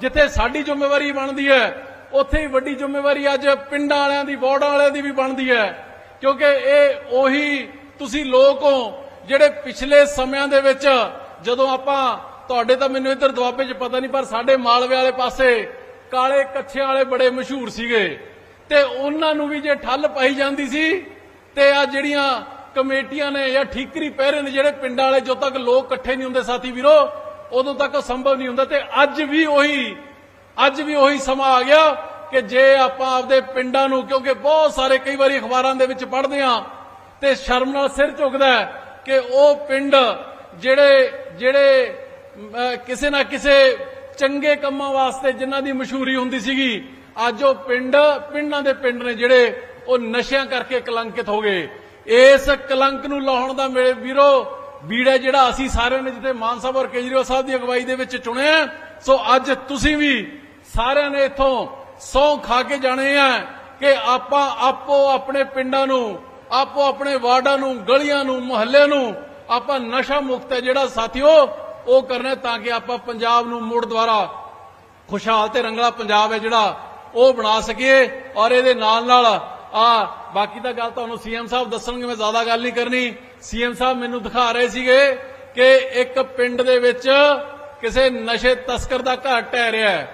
ਜਿੱਥੇ ਸਾਡੀ ਜ਼ਿੰਮੇਵਾਰੀ ਬਣਦੀ ਹੈ, ਉੱਥੇ ਹੀ ਵੱਡੀ ਜ਼ਿੰਮੇਵਾਰੀ ਅੱਜ ਪਿੰਡਾਂ ਵਾਲਿਆਂ ਦੀ, ਵਾਰਡਾਂ ਵਾਲਿਆਂ ਦੀ ਵੀ ਬਣਦੀ ਹੈ। ਕਿਉਂਕਿ ਇਹ ਉਹੀ ਤੁਸੀਂ ਲੋਕ ਹੋ ਜਿਹੜੇ ਪਿਛਲੇ ਸਮਿਆਂ ਦੇ ਵਿੱਚ ਜਦੋਂ ਆਪਾਂ, ਤੁਹਾਡੇ ਤਾਂ ਮੈਨੂੰ ਇੱਧਰ ਦੁਆਬੇ 'ਚ ਪਤਾ ਨਹੀਂ, ਪਰ ਸਾਡੇ ਮਾਲਵੇ ਵਾਲੇ ਪਾਸੇ ਕਾਲੇ ਕੱਛਿਆਂ ਵਾਲੇ ਬੜੇ ਮਸ਼ਹੂਰ ਸੀਗੇ। ਤੇ ਉਹਨਾਂ ਨੂੰ ਵੀ ਜੇ ਠੱਲ ਪਾਈ ਜਾਂਦੀ ਸੀ, ਤੇ ਆ ਜਿਹੜੀਆਂ ਕਮੇਟੀਆਂ ਨੇ ਜਾਂ ਠੀਕਰੀ ਪਹਿਰੇ ਨੇ ਜਿਹੜੇ ਪਿੰਡਾਂ ਵਾਲੇ ਜਦੋਂ ਤੱਕ ਲੋਕ ਇਕੱਠੇ ਨਹੀਂ ਹੁੰਦੇ ਸਾਥੀ ਵੀਰੋ, ਉਦੋਂ ਤੱਕ ਉਹ ਸੰਭਵ ਨਹੀਂ ਹੁੰਦਾ। ਤੇ ਅੱਜ ਵੀ ਉਹੀ, ਅੱਜ ਵੀ ਉਹੀ ਸਮਾਂ ਆ ਗਿਆ ਕਿ ਜੇ ਆਪਾਂ ਆਪਦੇ ਪਿੰਡਾਂ ਨੂੰ, ਕਿਉਂਕਿ ਬਹੁਤ ਸਾਰੇ ਕਈ ਵਾਰੀ ਅਖਬਾਰਾਂ ਦੇ ਵਿੱਚ ਪੜ੍ਹਦੇ ਆ ਤੇ ਸ਼ਰਮ ਨਾਲ ਸਿਰ ਝੁਕਦਾ ਕਿ ਉਹ ਪਿੰਡ ਜਿਹੜੇ ਜਿਹੜੇ ਕਿਸੇ ਨਾ ਕਿਸੇ ਚੰਗੇ ਕੰਮਾਂ ਵਾਸਤੇ ਜਿਨ੍ਹਾਂ ਦੀ ਮਸ਼ਹੂਰੀ ਹੁੰਦੀ ਸੀਗੀ ਅੱਜ ਉਹ ਪਿੰਡ, ਪਿੰਡਾਂ ਦੇ ਪਿੰਡ ਨੇ ਜਿਹੜੇ ਉਹ ਨਸ਼ਿਆਂ ਕਰਕੇ ਕਲੰਕਿਤ ਹੋ ਗਏ। ਇਸ ਕਲੰਕ ਨੂੰ ਲਾਉਣ ਦਾ ਮੇਰੇ ਵੀਰੋ, ਬੀੜਾ ਜਿਹੜਾ ਅਸੀਂ ਸਾਰਿਆਂ ਨੇ ਜਿੱਥੇ ਮਾਨ ਸਾਹਿਬ ਔਰ ਕੇਜਰੀਵਾਲ ਸਾਹਿਬ ਦੀ ਅਗਵਾਈ ਦੇ ਵਿੱਚ ਚੁਣਿਆ ਸੋ ਅੱਜ ਤੁਸੀਂ ਵੀ ਸਾਰਿਆਂ ਨੇ ਇੱਥੋਂ ਸੌ ਖਾ ਕੇ ਜਾਣੇ ਆ ਕਿ ਆਪਾਂ ਆਪੋ ਆਪਣੇ ਪਿੰਡਾਂ ਨੂੰ, ਆਪੋ ਆਪਣੇ ਵਾਰਡਾਂ ਨੂੰ, ਗਲੀਆਂ ਨੂੰ ਮੁਹੱਲੇ ਨੂੰ ਆਪਾਂ ਨਸ਼ਾ ਮੁਕਤ ਹੈ ਜਿਹੜਾ ਸਾਥੀਓ, ਉਹ ਕਰਨਾ ਤਾਂ ਕਿ ਆਪਾਂ ਪੰਜਾਬ ਨੂੰ ਮੁੜ ਦੁਆਰਾ ਖੁਸ਼ਹਾਲ ਤੇ ਰੰਗਲਾ ਪੰਜਾਬ ਹੈ ਜਿਹੜਾ ਉਹ ਬਣਾ ਸਕੀਏ ਔਰ ਇਹਦੇ ਨਾਲ ਨਾਲ, ਆ, ਬਾਕੀ ਤਾਂ ਗੱਲ ਤੁਹਾਨੂੰ ਸੀਐਮ ਸਾਹਿਬ ਦੱਸਣਗੇ, ਮੈਂ ਜ਼ਿਆਦਾ ਗੱਲ ਨਹੀਂ ਕਰਨੀ। ਸੀਐਮ ਸਾਹਿਬ ਮੈਨੂੰ ਦਿਖਾ ਰਹੇ ਸੀਗੇ ਕਿ ਇੱਕ ਪਿੰਡ ਦੇ ਵਿੱਚ ਕਿਸੇ ਨਸ਼ੇ ਤਸਕਰ ਦਾ ਘਰ ਟਹਿ ਰਿਹਾ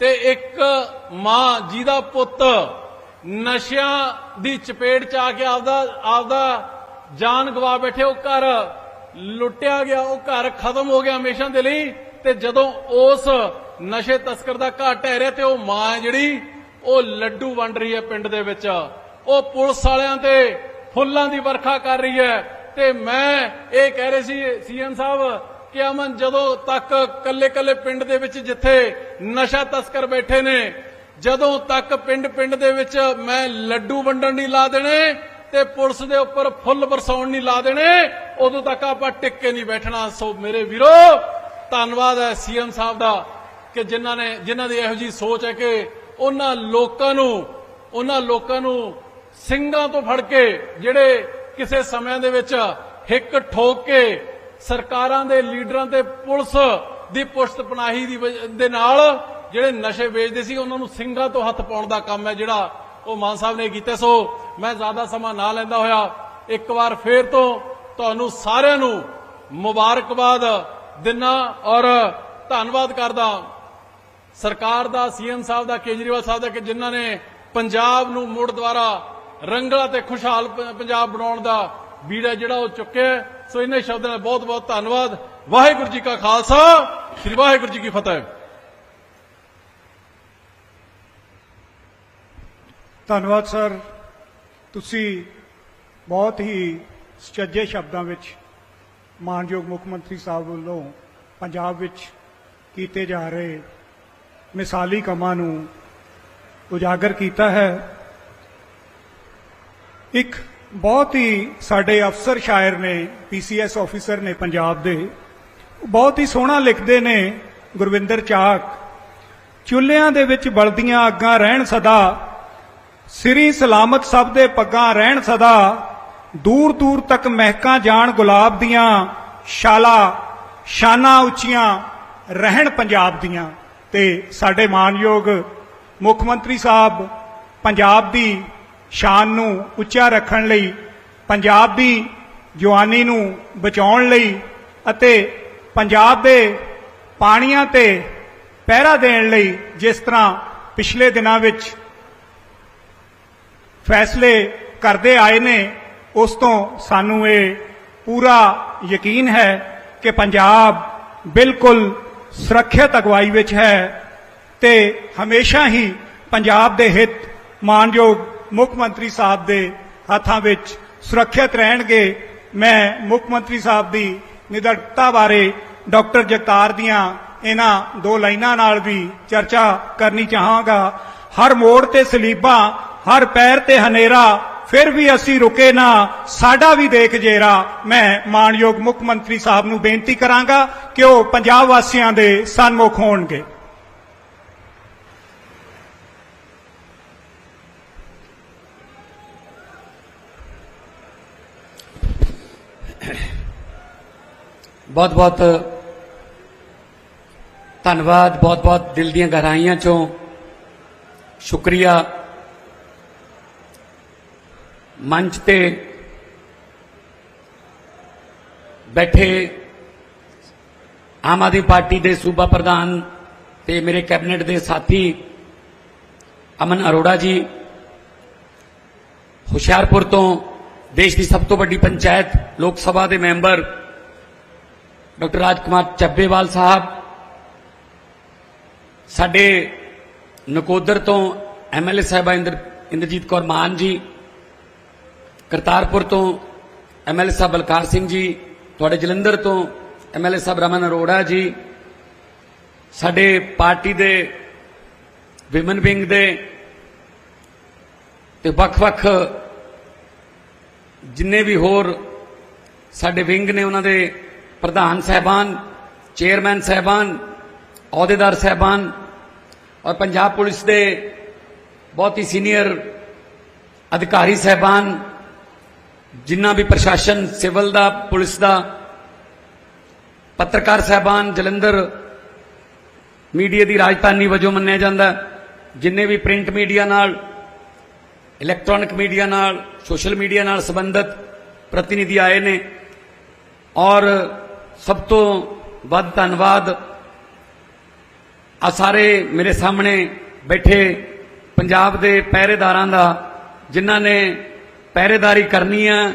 ਤੇ ਇੱਕ ਮਾਂ, ਜਿਹਦਾ ਪੁੱਤ ਨਸ਼ਿਆਂ ਦੀ ਚਪੇਟ ਚ ਆ ਕੇ ਆਪਦਾ ਆਪਦਾ ਜਾਨ ਗਵਾ ਬੈਠੇ, ਉਹ ਘਰ ਲੁੱਟਿਆ ਗਿਆ, ਉਹ ਘਰ ਖਤਮ ਹੋ ਗਿਆ ਹਮੇਸ਼ਾ ਦੇ ਲਈ ਤੇ ਜਦੋਂ ਉਸ ਨਸ਼ੇ ਤਸਕਰ ਦਾ ਘਰ ਢਹਿ ਰਿਹਾ ਤੇ ਉਹ ਮਾਂ ਹੈ ਜਿਹੜੀ, ਉਹ ਲੱਡੂ ਵੰਡ ਰਹੀ ਹੈ ਪਿੰਡ ਦੇ ਵਿੱਚ। ਉਹ ਪੁਲਿਸ ਵਾਲਿਆਂ ਤੇ ਫੁੱਲਾਂ ਦੀ ਵਰਖਾ ਕਰ ਰਹੀ ਹੈ। ਤੇ ਮੈਂ ਇਹ ਕਹਿ ਰਹੇ ਸੀ, ਸੀਐਮ ਸਾਹਿਬ, ਕਿ ਅਮਨ, ਜਦੋਂ ਤੱਕ ਕੱਲੇ ਕੱਲੇ ਪਿੰਡ ਦੇ ਵਿੱਚ ਜਿੱਥੇ ਨਸ਼ਾ ਤਸਕਰ ਬੈਠੇ ਨੇ, ਜਦੋਂ ਤੱਕ ਪਿੰਡ ਪਿੰਡ ਦੇ ਵਿੱਚ ਮੈਂ ਲੱਡੂ ਵੰਡਣ ਨਹੀਂ ਲਾ ਦੇਣੇ ਤੇ ਪੁਲਿਸ ਦੇ ਉੱਪਰ ਫੁੱਲ ਬਰਸਾਉਣ ਨਹੀਂ ਲਾ ਦੇਣੇ, ਉਦੋਂ ਤੱਕ ਆਪਾਂ ਟਿਕ ਕੇ ਨਹੀਂ ਬੈਠਣਾ। ਸੋ ਮੇਰੇ ਵੀਰੋ, ਧੰਨਵਾਦ ਹੈ ਸੀਐਮ ਸਾਹਿਬ ਦਾ। ਕਿ ਜਿਨ੍ਹਾਂ ਨੇ, ਜਿਨ੍ਹਾਂ ਦੀ ਇਹੋ ਜੀ ਸੋਚ ਹੈ ਕਿ ਉਹਨਾਂ ਲੋਕਾਂ ਨੂੰ, ਉਹਨਾਂ ਲੋਕਾਂ ਨੂੰ ਸਿੰਘਾਂ ਤੋਂ ਫੜ ਕੇ ਜਿਹੜੇ ਕਿਸੇ ਸਮੇਂ ਦੇ ਵਿੱਚ ਹਿੱਕ ਠੋਕ ਕੇ ਸਰਕਾਰਾਂ ਦੇ ਲੀਡਰਾਂ ਤੇ ਪੁਲਿਸ ਦੀ ਪੁਸ਼ਤ ਪਨਾਹੀ ਦੀ ਦੇ ਨਾਲ ਜਿਹੜੇ ਨਸ਼ੇ ਵੇਚਦੇ ਸੀ, ਉਹਨਾਂ ਨੂੰ ਸਿੰਘਾਂ ਤੋਂ ਹੱਥ ਪਾਉਣ ਦਾ ਕੰਮ ਹੈ ਜਿਹੜਾ ਉਹ ਮਾਨ ਸਾਹਿਬ ਨੇ ਕੀਤਾ। ਸੋ ਮੈਂ ਜ਼ਿਆਦਾ ਸਮਾਂ ਨਾ ਲੈਂਦਾ ਹੋਇਆ, ਇੱਕ ਵਾਰ ਫੇਰ ਤੋਂ ਤੁਹਾਨੂੰ ਸਾਰਿਆਂ ਨੂੰ ਮੁਬਾਰਕਬਾਦ ਦਿਨਾ ਔਰ ਧੰਨਵਾਦ ਕਰਦਾ। ਸਰਕਾਰ ਦਾ, ਸੀਐਮ ਸਾਹਿਬ ਦਾ, ਕੇਜਰੀਵਾਲ ਸਾਹਿਬ ਦਾ ਕਿ ਜਿਨ੍ਹਾਂ ਨੇ ਪੰਜਾਬ ਨੂੰ ਮੁੜ ਦੁਆਰਾ ਰੰਗਲਾ ਤੇ ਖੁਸ਼ਹਾਲ ਪੰਜਾਬ ਬਣਾਉਣ ਦਾ ਬੀੜਾ ਜਿਹੜਾ ਉਹ ਚੁੱਕਿਆ ਸੋ ਇਹਨਾਂ ਸ਼ਬਦਾਂ ਦਾ ਬਹੁਤ ਬਹੁਤ ਧੰਨਵਾਦ। ਵਾਹਿਗੁਰੂ ਜੀ ਕਾ ਖਾਲਸਾ, ਸ੍ਰੀ ਵਾਹਿਗੁਰੂ ਜੀ ਕੀ ਫਤਿਹ।
ਧੰਨਵਾਦ, ਸਰ। ਤੁਸੀਂ ਬਹੁਤ ਹੀ ਸੁਚੱਜੇ ਸ਼ਬਦਾਂ ਵਿੱਚ ਮਾਨਯੋਗ ਮੁੱਖ ਮੰਤਰੀ ਸਾਹਿਬ ਵੱਲੋਂ ਪੰਜਾਬ ਵਿੱਚ ਕੀਤੇ ਜਾ ਰਹੇ ਮਿਸਾਲੀ ਕੰਮਾਂ ਨੂੰ ਉਜਾਗਰ ਕੀਤਾ ਹੈ। ਇੱਕ ਬਹੁਤ ਹੀ ਸਾਡੇ ਅਫਸਰ ਸ਼ਾਇਰ ਨੇ, ਪੀਸੀਐਸ ਆਫੀਸਰ ਨੇ ਪੰਜਾਬ ਦੇ, ਬਹੁਤ ਹੀ ਸੋਹਣਾ ਲਿਖਦੇ ਨੇ ਗੁਰਵਿੰਦਰ ਚਾਕ। ਚੁੱਲ੍ਹਿਆਂ ਦੇ ਵਿੱਚ ਬਲਦੀਆਂ ਅੱਗਾਂ ਰਹਿਣ ਸਦਾ, ਸ੍ਰੀ ਸਲਾਮਤ ਸਭ ਦੇ ਪੱਗਾਂ ਰਹਿਣ ਸਦਾ, ਦੂਰ ਦੂਰ ਤੱਕ ਮਹਿਕਾਂ ਜਾਣ ਗੁਲਾਬ ਦੀਆਂ, ਸ਼ਾਲਾ, ਸ਼ਾਨਾਂ ਉੱਚੀਆਂ ਰਹਿਣ ਪੰਜਾਬ ਦੀਆਂ। ਤੇ ਸਾਡੇ ਮਾਨਯੋਗ ਮੁੱਖ ਮੰਤਰੀ ਸਾਹਿਬ ਪੰਜਾਬ ਦੀ ਸ਼ਾਨ ਨੂੰ ਉੱਚਾ ਰੱਖਣ ਲਈ, ਪੰਜਾਬ ਦੀ ਜਵਾਨੀ ਨੂੰ ਬਚਾਉਣ ਲਈ ਅਤੇ ਪੰਜਾਬ ਦੇ ਪਾਣੀਆਂ ਤੇ ਪਹਿਰਾ ਦੇਣ ਲਈ ਜਿਸ ਤਰ੍ਹਾਂ ਪਿਛਲੇ ਦਿਨਾਂ ਵਿੱਚ ਫੈਸਲੇ ਕਰਦੇ ਆਏ ਨੇ, ਉਸ ਤੋਂ ਸਾਨੂੰ ਇਹ ਪੂਰਾ ਯਕੀਨ ਹੈ ਕਿ ਪੰਜਾਬ ਬਿਲਕੁਲ ਸੁਰੱਖਿਅਤ ਅਗਵਾਈ ਵਿੱਚ ਹੈ ਤੇ ਹਮੇਸ਼ਾ ਹੀ ਪੰਜਾਬ ਦੇ ਹਿੱਤ ਮਾਨਯੋਗ ਮੁੱਖ ਮੰਤਰੀ ਸਾਹਿਬ ਦੇ ਹੱਥਾਂ ਵਿੱਚ ਸੁਰੱਖਿਅਤ ਰਹਿਣਗੇ। ਮੈਂ ਮੁੱਖ ਮੰਤਰੀ ਸਾਹਿਬ ਦੀ ਨਿਡਰਤਾ ਬਾਰੇ ਡਾਕਟਰ ਜਗਤਾਰ ਦੀਆਂ ਇਹਨਾਂ ਦੋ ਲਾਈਨਾਂ ਨਾਲ ਵੀ ਚਰਚਾ ਕਰਨੀ ਚਾਹਾਂਗਾ। ਹਰ ਮੋੜ ਤੇ ਸਲੀਬਾਂ, ਹਰ ਪੈਰ ਤੇ ਹਨੇਰਾ ਫਿਰ ਵੀ ਅਸੀਂ ਰੁਕੇ ਨਾ। ਸਾਡਾ ਵੀ ਦੇਖ ਜੇਰਾ। ਮੈਂ ਮਾਨਯੋਗ ਮੁੱਖ ਮੰਤਰੀ ਸਾਹਿਬ ਨੂੰ ਬੇਨਤੀ ਕਰਾਂਗਾ ਕਿ ਉਹ ਪੰਜਾਬ ਵਾਸੀਆਂ ਦੇ ਸਨਮੁਖ ਹੋਣਗੇ।
ਬਹੁਤ ਬਹੁਤ ਧੰਨਵਾਦ ਬਹੁਤ ਬਹੁਤ ਦਿਲ ਦੀਆਂ ਗਹਿਰਾਈਆਂ ਚੋਂ ਸ਼ੁਕਰੀਆ। ਮੰਚ ਤੇ ਬੈਠੇ ਆਮ ਆਦਮੀ ਪਾਰਟੀ ਦੇ ਸੂਬਾ ਪ੍ਰਧਾਨ ਤੇ ਮੇਰੇ ਕੈਬਨਿਟ ਦੇ ਸਾਥੀ ਅਮਨ ਅਰੋੜਾ ਜੀ, ਹੁਸ਼ਿਆਰਪੁਰ ਤੋਂ ਦੇਸ਼ ਦੀ ਸਭ ਤੋਂ ਵੱਡੀ ਪੰਚਾਇਤ, ਲੋਕ ਸਭਾ ਦੇ ਮੈਂਬਰ ਡਾਕਟਰ ਰਾਜਕੁਮਾਰ ਚੱਬੇਵਾਲ ਸਾਹਿਬ, ਸਾਡੇ ਨਕੋਦਰ ਤੋਂ ਐਮਐਲਏ ਸਾਹਿਬਾ ਇੰਦਰ ਇੰਦਰਜੀਤ ਕੌਰ ਮਾਨ ਜੀ ਕਰਤਾਰਪੁਰ ਤੋਂ ਐਮਐਲਏ ਸਾਹਿਬ ਬਲਕਾਰ ਸਿੰਘ ਜੀ, ਤੁਹਾਡੇ ਜਲੰਧਰ ਤੋਂ ਐਮਐਲਏ ਸਾਹਿਬ ਰਮਨ ਅਰੋੜਾ ਜੀ, ਸਾਡੇ ਪਾਰਟੀ ਦੇ ਵਿਮਨ ਵਿੰਗ ਦੇ ਤੇ ਵੱਖ-ਵੱਖ ਜਿੰਨੇ ਵੀ ਹੋਰ ਸਾਡੇ ਵਿੰਗ ਨੇ ਉਹਨਾਂ ਦੇ ਪ੍ਰਧਾਨ ਸਹਿਬਾਨ, ਚੇਅਰਮੈਨ ਸਹਿਬਾਨ, ਅਹੁਦੇਦਾਰ ਸਹਿਬਾਨ ਔਰ ਪੰਜਾਬ ਪੁਲਿਸ ਦੇ ਬਹੁਤ ਹੀ ਸੀਨੀਅਰ ਅਧਿਕਾਰੀ ਸਹਿਬਾਨ ਜਿੰਨਾ ਵੀ ਪ੍ਰਸ਼ਾਸਨ, ਸਿਵਲ ਦਾ, ਪੁਲਿਸ ਦਾ, ਪੱਤਰਕਾਰ ਸਹਿਬਾਨ, ਜਲੰਧਰ ਮੀਡੀਆ ਦੀ ਰਾਜਧਾਨੀ ਵਜੋਂ ਮੰਨਿਆ ਜਾਂਦਾ ਜਿੰਨੇ ਵੀ ਪ੍ਰਿੰਟ ਮੀਡੀਆ ਨਾਲ, ਇਲੈਕਟ੍ਰੋਨਿਕ ਮੀਡੀਆ ਨਾਲ, ਸੋਸ਼ਲ ਮੀਡੀਆ ਨਾਲ ਸੰਬੰਧਿਤ ਪ੍ਰਤੀਨਿਧੀ ਆਏ ਨੇ। ਔਰ ਸਭ ਤੋਂ ਵੱਧ ਧੰਨਵਾਦ ਆ ਸਾਰੇ ਮੇਰੇ ਸਾਹਮਣੇ ਬੈਠੇ ਪੰਜਾਬ ਦੇ ਪਹਿਰੇਦਾਰਾਂ ਦਾ, ਜਿਨ੍ਹਾਂ ਨੇ ਪਹਿਰੇਦਾਰੀ ਕਰਨੀ ਹੈ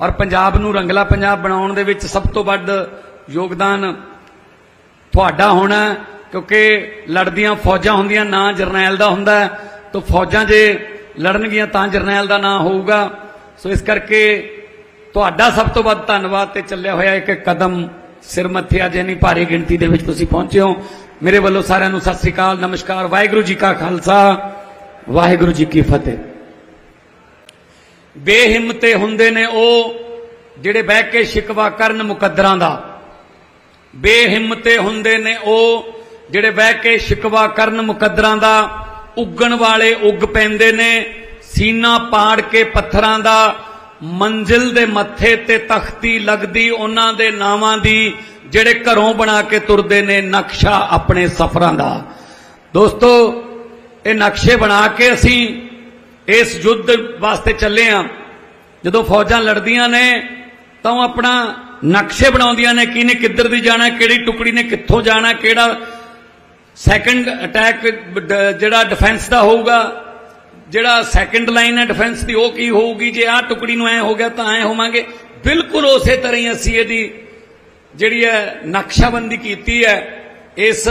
ਔਰ ਪੰਜਾਬ ਨੂੰ ਰੰਗਲਾ ਪੰਜਾਬ ਬਣਾਉਣ ਦੇ ਵਿੱਚ ਸਭ ਤੋਂ ਵੱਧ ਯੋਗਦਾਨ ਤੁਹਾਡਾ ਹੋਣਾ ਕਿਉਂਕਿ ਲੜਦੀਆਂ ਫੌਜਾਂ ਹੁੰਦੀਆਂ, ਨਾ ਜਰਨੈਲ ਦਾ ਹੁੰਦਾ ਤਾਂ ਫੌਜਾਂ ਜੇ ਲੜਨਗੀਆਂ ਤਾਂ ਜਰਨੈਲ ਦਾ ਨਾਂ ਹੋਊਗਾ। ਸੋ ਇਸ ਕਰਕੇ ਤੁਹਾਡਾ ਸਭ ਤੋਂ ਵੱਧ ਧੰਨਵਾਦ ਤੇ ਚੱਲਿਆ ਹੋਇਆ ਇੱਕ ਕਦਮ ਸਿਰ ਮੱਥੇ ਅੱਜ ਇੰਨੀ ਭਾਰੀ ਗਿਣਤੀ ਦੇ ਵਿੱਚ ਤੁਸੀਂ ਪਹੁੰਚੇ ਹੋ। ਮੇਰੇ ਵੱਲੋਂ ਸਾਰਿਆਂ ਨੂੰ ਸਤਿ ਸ੍ਰੀ ਅਕਾਲ, ਨਮਸਕਾਰ, ਵਾਹਿਗੁਰੂ ਜੀ ਕਾ ਖਾਲਸਾ, ਵਾਹਿਗੁਰੂ ਜੀ ਕੀ ਫਤਿਹ। ਬੇਹਿੰਮਤੇ ਹੁੰਦੇ ਨੇ ਉਹ ਜਿਹੜੇ ਬਹਿ ਕੇ ਸ਼ਿਕਵਾ ਕਰਨ ਮੁਕੱਦਰਾਂ ਦਾ। ਬੇਹਿੰਮਤੇ ਹੁੰਦੇ ਨੇ ਉਹ ਜਿਹੜੇ ਬਹਿ ਕੇ ਸ਼ਿਕਵਾ ਕਰਨ ਮੁਕੱਦਰਾਂ ਦਾ। ਉੱਗਣ ਵਾਲੇ ਉੱਗ ਪੈਂਦੇ ਨੇ, ਸੀਨਾ ਪਾੜ ਕੇ ਪੱਥਰਾਂ ਦਾ। ਮੰਜ਼ਿਲ ਦੇ ਮੱਥੇ ਤੇ ਤਖਤੀ ਲੱਗਦੀ ਉਹਨਾਂ ਦੇ ਨਾਵਾਂ ਦੀ, ਜਿਹੜੇ ਘਰੋਂ ਬਣਾ ਕੇ ਤੁਰਦੇ ਨੇ ਨਕਸ਼ਾ ਆਪਣੇ ਸਫ਼ਰਾਂ ਦਾ। ਦੋਸਤੋ, ਇਹ ਨਕਸ਼ੇ ਬਣਾ ਕੇ ਅਸੀਂ ਇਸ ਯੁੱਧ ਵਾਸਤੇ ਚੱਲੇ ਆ। ਜਦੋਂ ਫੌਜਾਂ ਲੜਦੀਆਂ ਨੇ, ਤਾਂ ਉਹ ਆਪਣਾ ਨਕਸ਼ੇ ਬਣਾਉਂਦੀਆਂ ਨੇ ਕਿਹਨੇ ਕਿੱਧਰ ਦੀ ਜਾਣਾ, ਕਿਹੜੀ ਟੁਕੜੀ ਨੇ ਕਿੱਥੋਂ ਜਾਣਾ, ਕਿਹੜਾ ਸੈਕੰਡ ਅਟੈਕ ਜਿਹੜਾ ਡਿਫੈਂਸ ਦਾ ਹੋਊਗਾ, ਜਿਹੜਾ ਸੈਕੰਡ ਲਾਈਨ ਹੈ ਡਿਫੈਂਸ ਦੀ, ਉਹ ਕੀ ਹੋਊਗੀ? ਜੇ ਆਹ ਟੁਕੜੀ ਨੂੰ ਐ ਹੋ ਗਿਆ, ਤਾਂ ਐ ਹੋਵਾਂਗੇ। ਬਿਲਕੁਲ ਉਸੇ ਤਰ੍ਹਾਂ ਹੀ ਅਸੀਂ ਇਹਦੀ ਜਿਹੜੀ ਹੈ ਨਕਸ਼ਾਬੰਦੀ ਕੀਤੀ ਹੈ। ਇਸ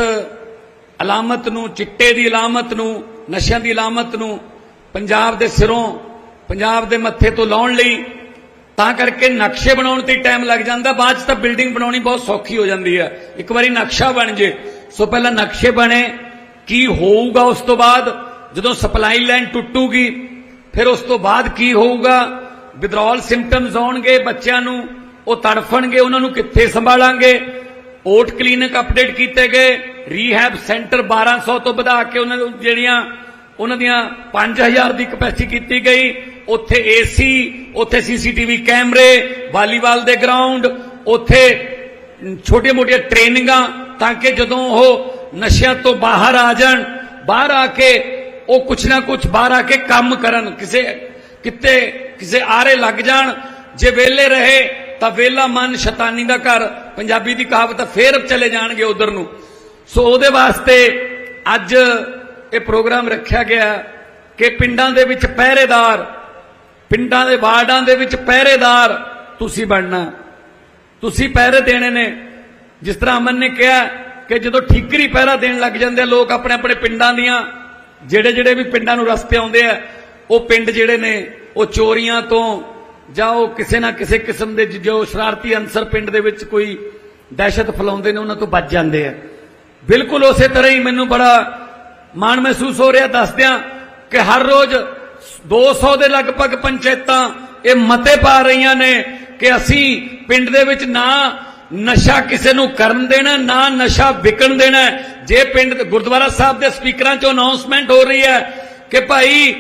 ਅਲਾਮਤ ਨੂੰ, ਚਿੱਟੇ ਦੀ ਅਲਾਮਤ ਨੂੰ, ਨਸ਼ਿਆਂ ਦੀ ਅਲਾਮਤ ਨੂੰ ਪੰਜਾਬ ਦੇ ਸਿਰੋਂ, ਪੰਜਾਬ ਦੇ ਮੱਥੇ ਤੋਂ ਲਾਉਣ ਲਈ, ਤਾਂ ਕਰਕੇ ਨਕਸ਼ੇ ਬਣਾਉਣ ਤੇ ਟਾਈਮ ਲੱਗ ਜਾਂਦਾ, ਬਾਅਦ ਚ ਤਾਂ ਬਿਲਡਿੰਗ ਬਣਾਉਣੀ ਬਹੁਤ ਸੌਖੀ ਹੋ ਜਾਂਦੀ ਹੈ। ਇੱਕ ਵਾਰੀ ਨਕਸ਼ਾ ਬਣ ਜੇ, ਸੋ ਪਹਿਲਾਂ ਨਕਸ਼ੇ ਬਣੇ, ਕੀ ਹੋਊਗਾ ਉਸ ਤੋਂ ਬਾਅਦ, ਜਦੋਂ ਸਪਲਾਈ ਲਾਈਨ ਟੁੱਟੂਗੀ, ਫਿਰ ਉਸ ਤੋਂ ਬਾਅਦ ਕੀ ਹੋਊਗਾ ਵਿਦਰੋਲ ਸਿੰਪਟਮਸ ਆਉਣਗੇ ਬੱਚਿਆਂ ਨੂੰ, ਉਹ ਤੜਫਣਗੇ, ਉਹਨਾਂ ਨੂੰ ਕਿੱਥੇ ਸੰਭਾਲਾਂਗੇ ਓਟ ਕਲੀਨਿਕ ਅਪਡੇਟ ਕੀਤੇ ਗਏ ਰੀਹੈਬ ਸੈਂਟਰ 1200 ਤੋਂ ਵਧਾ ਕੇ ਉਹਨਾਂ ਨੂੰ ਜਿਹੜੀਆਂ ਉਹਨਾਂ ਦੀਆਂ 5000 ਦੀ ਕਪੈਸਿਟੀ ਕੀਤੀ ਗਈ। ਉੱਥੇ ਏਸੀ ਉੱਥੇ ਸੀਸੀਟੀਵੀ ਕੈਮਰੇ, ਵਾਲੀਬਾਲ ਦੇ ਗਰਾਊਂਡ ਉੱਥੇ ਛੋਟੀਆਂ-ਮੋਟੀਆਂ ਟ੍ਰੇਨਿੰਗਾਂ ਤਾਂ ਕਿ ਜਦੋਂ ਉਹ ਨਸ਼ਿਆਂ ਤੋਂ ਬਾਹਰ ਆ ਜਾਣ, ਬਾਹਰ ਆ ਕੇ ਉਹ ਕੁਛ ਨਾ ਕੁਛ ਬਾਹਰ ਆ ਕੇ ਕੰਮ ਕਰਨ, ਕਿਸੇ, ਕਿਤੇ, ਕਿਸੇ ਆਰੇ ਲੱਗ ਜਾਣ। ਜੇ ਵੇਲੇ ਰਹੇ, ਤਾਂ ਵੇਲਾ ਮਨ ਸ਼ੈਤਾਨੀ ਦਾ ਘਰ, ਪੰਜਾਬੀ ਦੀ ਕਹਾਵਤ ਹੈ ਫੇਰ ਚਲੇ ਜਾਣਗੇ ਉਧਰ ਨੂੰ। ਸੋ ਉਹਦੇ ਵਾਸਤੇ ਅੱਜ ਇਹ ਪ੍ਰੋਗਰਾਮ ਰੱਖਿਆ ਗਿਆ ਕਿ ਪਿੰਡਾਂ ਦੇ ਵਿੱਚ ਪਹਿਰੇਦਾਰ, ਪਿੰਡਾਂ ਦੇ ਵਾਰਡਾਂ ਦੇ ਵਿੱਚ ਪਹਿਰੇਦਾਰ ਤੁਸੀਂ ਬਣਨਾ। ਤੁਸੀਂ ਪਹਿਰੇ ਦੇਣੇ ਨੇ। ਜਿਸ ਤਰ੍ਹਾਂ ਅਮਨ ਨੇ ਕਿਹਾ ਕਿ ਜਦੋਂ ਠੀਕਰੀ ਪਹਿਰਾ ਦੇਣ ਲੱਗ ਜਾਂਦੇ ਆ, ਲੋਕ ਆਪਣੇ ਆਪਣੇ ਪਿੰਡਾਂ ਦੀਆਂ, ਜਿਹੜੇ ਜਿਹੜੇ ਵੀ ਪਿੰਡਾਂ ਨੂੰ ਰਸਤੇ ਆਉਂਦੇ ਆ, ਉਹ ਪਿੰਡ ਜਿਹੜੇ ਨੇ, ਉਹ ਚੋਰੀਆਂ ਤੋਂ ਜਾਂ ਉਹ ਕਿਸੇ ਨਾ ਕਿਸੇ ਕਿਸਮ ਦੇ ਜੋ ਸ਼ਰਾਰਤੀ ਅੰਸਰ ਪਿੰਡ ਦੇ ਵਿੱਚ ਕੋਈ ਦਹਿਸ਼ਤ ਫੈਲਾਉਂਦੇ ਨੇ, ਉਹਨਾਂ ਤੋਂ ਬਚ ਜਾਂਦੇ ਆ। ਬਿਲਕੁਲ ਉਸੇ ਤਰ੍ਹਾਂ ਹੀ ਮੈਨੂੰ ਬੜਾ ਮਾਣ ਮਹਿਸੂਸ ਹੋ ਰਿਹਾ, ਦੱਸਦਿਆਂ ਕਿ ਹਰ ਰੋਜ਼ 200 ਦੇ ਲਗਭਗ ਪੰਚਾਇਤਾਂ ਇਹ ਮਤੇ ਪਾ ਰਹੀਆਂ ਨੇ ਕਿ ਅਸੀਂ ਪਿੰਡ ਦੇ ਵਿੱਚ ਨਾ ਨਸ਼ਾ ਕਿਸੇ ਨੂੰ ਕਰਨ ਦੇਣਾ, ਨਾ ਨਸ਼ਾ ਵਿਕਣ ਦੇਣਾ। ਜੇ ਪਿੰਡ ਗੁਰਦੁਆਰਾ ਸਾਹਿਬ ਦੇ ਸਪੀਕਰਾਂ ਚੋਂ ਅਨਾਉਂਸਮੈਂਟ ਹੋ ਰਹੀ ਹੈ ਕਿ ਭਾਈ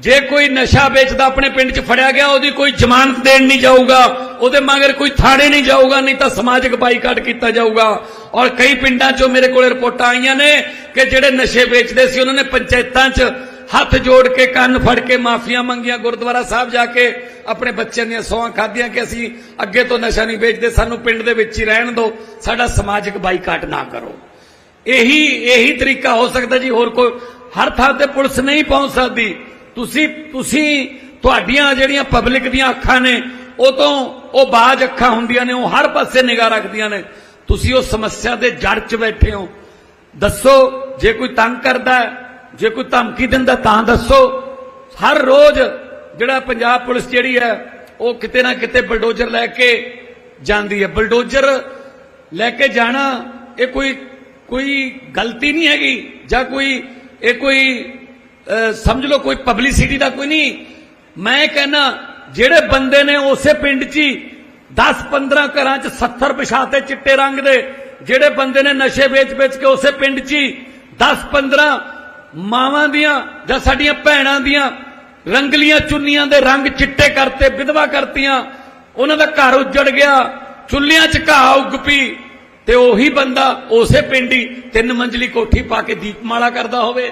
ਜੇ ਕੋਈ ਨਸ਼ਾ ਵੇਚਦਾ ਆਪਣੇ ਪਿੰਡ 'ਚ ਫੜਿਆ ਗਿਆ, ਉਹਦੀ ਕੋਈ ਜ਼ਮਾਨਤ ਦੇਣ ਨਹੀਂ ਜਾਊਗਾ। ਉਹਦੇ ਮਗਰ ਕੋਈ ਥਾੜੇ ਨਹੀਂ ਜਾਊਗਾ, ਨਹੀਂ ਤਾਂ ਸਮਾਜਿਕ ਬਾਈਕਾਟ ਕੀਤਾ ਜਾਊਗਾ। ਔਰ ਕਈ ਪਿੰਡਾਂ 'ਚੋਂ ਮੇਰੇ ਕੋਲੇ ਰਿਪੋਰਟਾਂ ਆਈਆਂ ਨੇ ਕਿ ਜਿਹੜੇ ਨਸ਼ੇ ਵੇਚਦੇ ਸੀ, ਉਹਨਾਂ ਨੇ ਪੰਚਾਇਤਾਂ 'ਚ ਹੱਥ ਜੋੜ ਕੇ ਕੰਨ ਫੜ ਕੇ ਮਾਫੀਆਂ ਮੰਗੀਆਂ, ਗੁਰਦੁਆਰਾ ਸਾਹਿਬ ਜਾ ਕੇ ਆਪਣੇ ਬੱਚਿਆਂ ਦੀਆਂ ਸੌਹਾਂ ਖਾਧੀਆਂ ਕਿ ਅਸੀਂ ਅੱਗੇ ਤੋਂ ਨਸ਼ਾ ਨਹੀਂ ਵੇਚਦੇ, ਸਾਨੂੰ ਪਿੰਡ ਦੇ ਵਿੱਚ ਹੀ ਰਹਿਣ ਦਿਓ, ਸਾਡਾ ਸਮਾਜਿਕ ਬਾਈਕਾਟ ਨਾ ਕਰੋ। ਇਹੀ ਇਹੀ ਤਰੀਕਾ ਹੋ ਸਕਦਾ ਜੀ, ਹੋਰ ਕੋਈ ਹਰ ਥਾਂ ਤੇ ਪੁਲਿਸ ਨਹੀਂ ਪਹੁੰਚ ਸਕਦੀ। ਤੁਸੀਂ ਤੁਸੀਂ ਤੁਹਾਡੀਆਂ ਜਿਹੜੀਆਂ ਪਬਲਿਕ ਦੀਆਂ ਅੱਖਾਂ ਨੇ ਉਹ ਤੋਂ ਉਹ ਬਾਜ ਅੱਖਾਂ ਹੁੰਦੀਆਂ ਨੇ, ਉਹ ਹਰ ਪਾਸੇ ਨਿਗਾਹ ਰੱਖਦੀਆਂ ਨੇ। ਤੁਸੀਂ ਉਹ ਸਮੱਸਿਆ ਦੇ ਜੜ 'ਚ ਬੈਠੇ ਹੋ। ਦੱਸੋ, ਜੇ ਕੋਈ ਤੰਗ ਕਰਦਾ ਜੇ ਕੋਈ ਧਮਕੀ ਦਿੰਦਾ ਤਾਂ ਦੱਸੋ। ਹਰ ਰੋਜ਼ ਜਿਹੜਾ ਪੰਜਾਬ ਪੁਲਿਸ ਜਿਹੜੀ ਹੈ, ਉਹ ਕਿਤੇ ਨਾ ਕਿਤੇ ਬਲਡੋਜ਼ਰ ਲੈ ਕੇ ਜਾਂਦੀ ਹੈ। ਬਲਡੋਜ਼ਰ ਲੈ ਕੇ ਜਾਣਾ, ਇਹ ਕੋਈ ਕੋਈ ਗਲਤੀ ਨਹੀਂ ਹੈਗੀ। ਜਾਂ ਕੋਈ, ਇਹ ਕੋਈ ਸਮਝ ਲਓ, ਕੋਈ ਪਬਲਿਸਿਟੀ ਦਾ ਕੋਈ ਨਹੀਂ। ਮੈਂ ਕਹਿੰਦਾ ਜਿਹੜੇ ਬੰਦੇ ਨੇ ਉਸੇ ਪਿੰਡ 'ਚ ਹੀ 10 15 ਘਰਾਂ 'ਚ 70 ਪਛਾਤੇ ਚਿੱਟੇ ਰੰਗ ਦੇ, ਜਿਹੜੇ ਬੰਦੇ ਨੇ ਨਸ਼ੇ ਵੇਚ-ਵੇਚ ਕੇ ਉਸੇ ਪਿੰਡ 'ਚ 10 15 ਮਾਵਾਂ ਦੀਆਂ ਜਾਂ ਸਾਡੀਆਂ ਭੈਣਾਂ ਦੀਆਂ ਰੰਗਲੀਆਂ ਚੁੰਨੀਆਂ ਦੇ ਰੰਗ ਚਿੱਟੇ ਕਰਤੇ, ਵਿਧਵਾ ਕਰਤੀਆਂ, ਉਹਨਾਂ ਦਾ ਘਰ ਉੱਜੜ ਗਿਆ, ਚੁੱਲ੍ਹਿਆਂ 'ਚ ਘਾਹ ਉੱਗ ਪਈ, ਤੇ ਉਹੀ ਬੰਦਾ ਉਸੇ ਪਿੰਡ ਹੀ ਤਿੰਨ ਮੰਜ਼ਲੀ ਕੋਠੀ ਪਾ ਕੇ ਦੀਪਮਾਲਾ ਕਰਦਾ ਹੋਵੇ।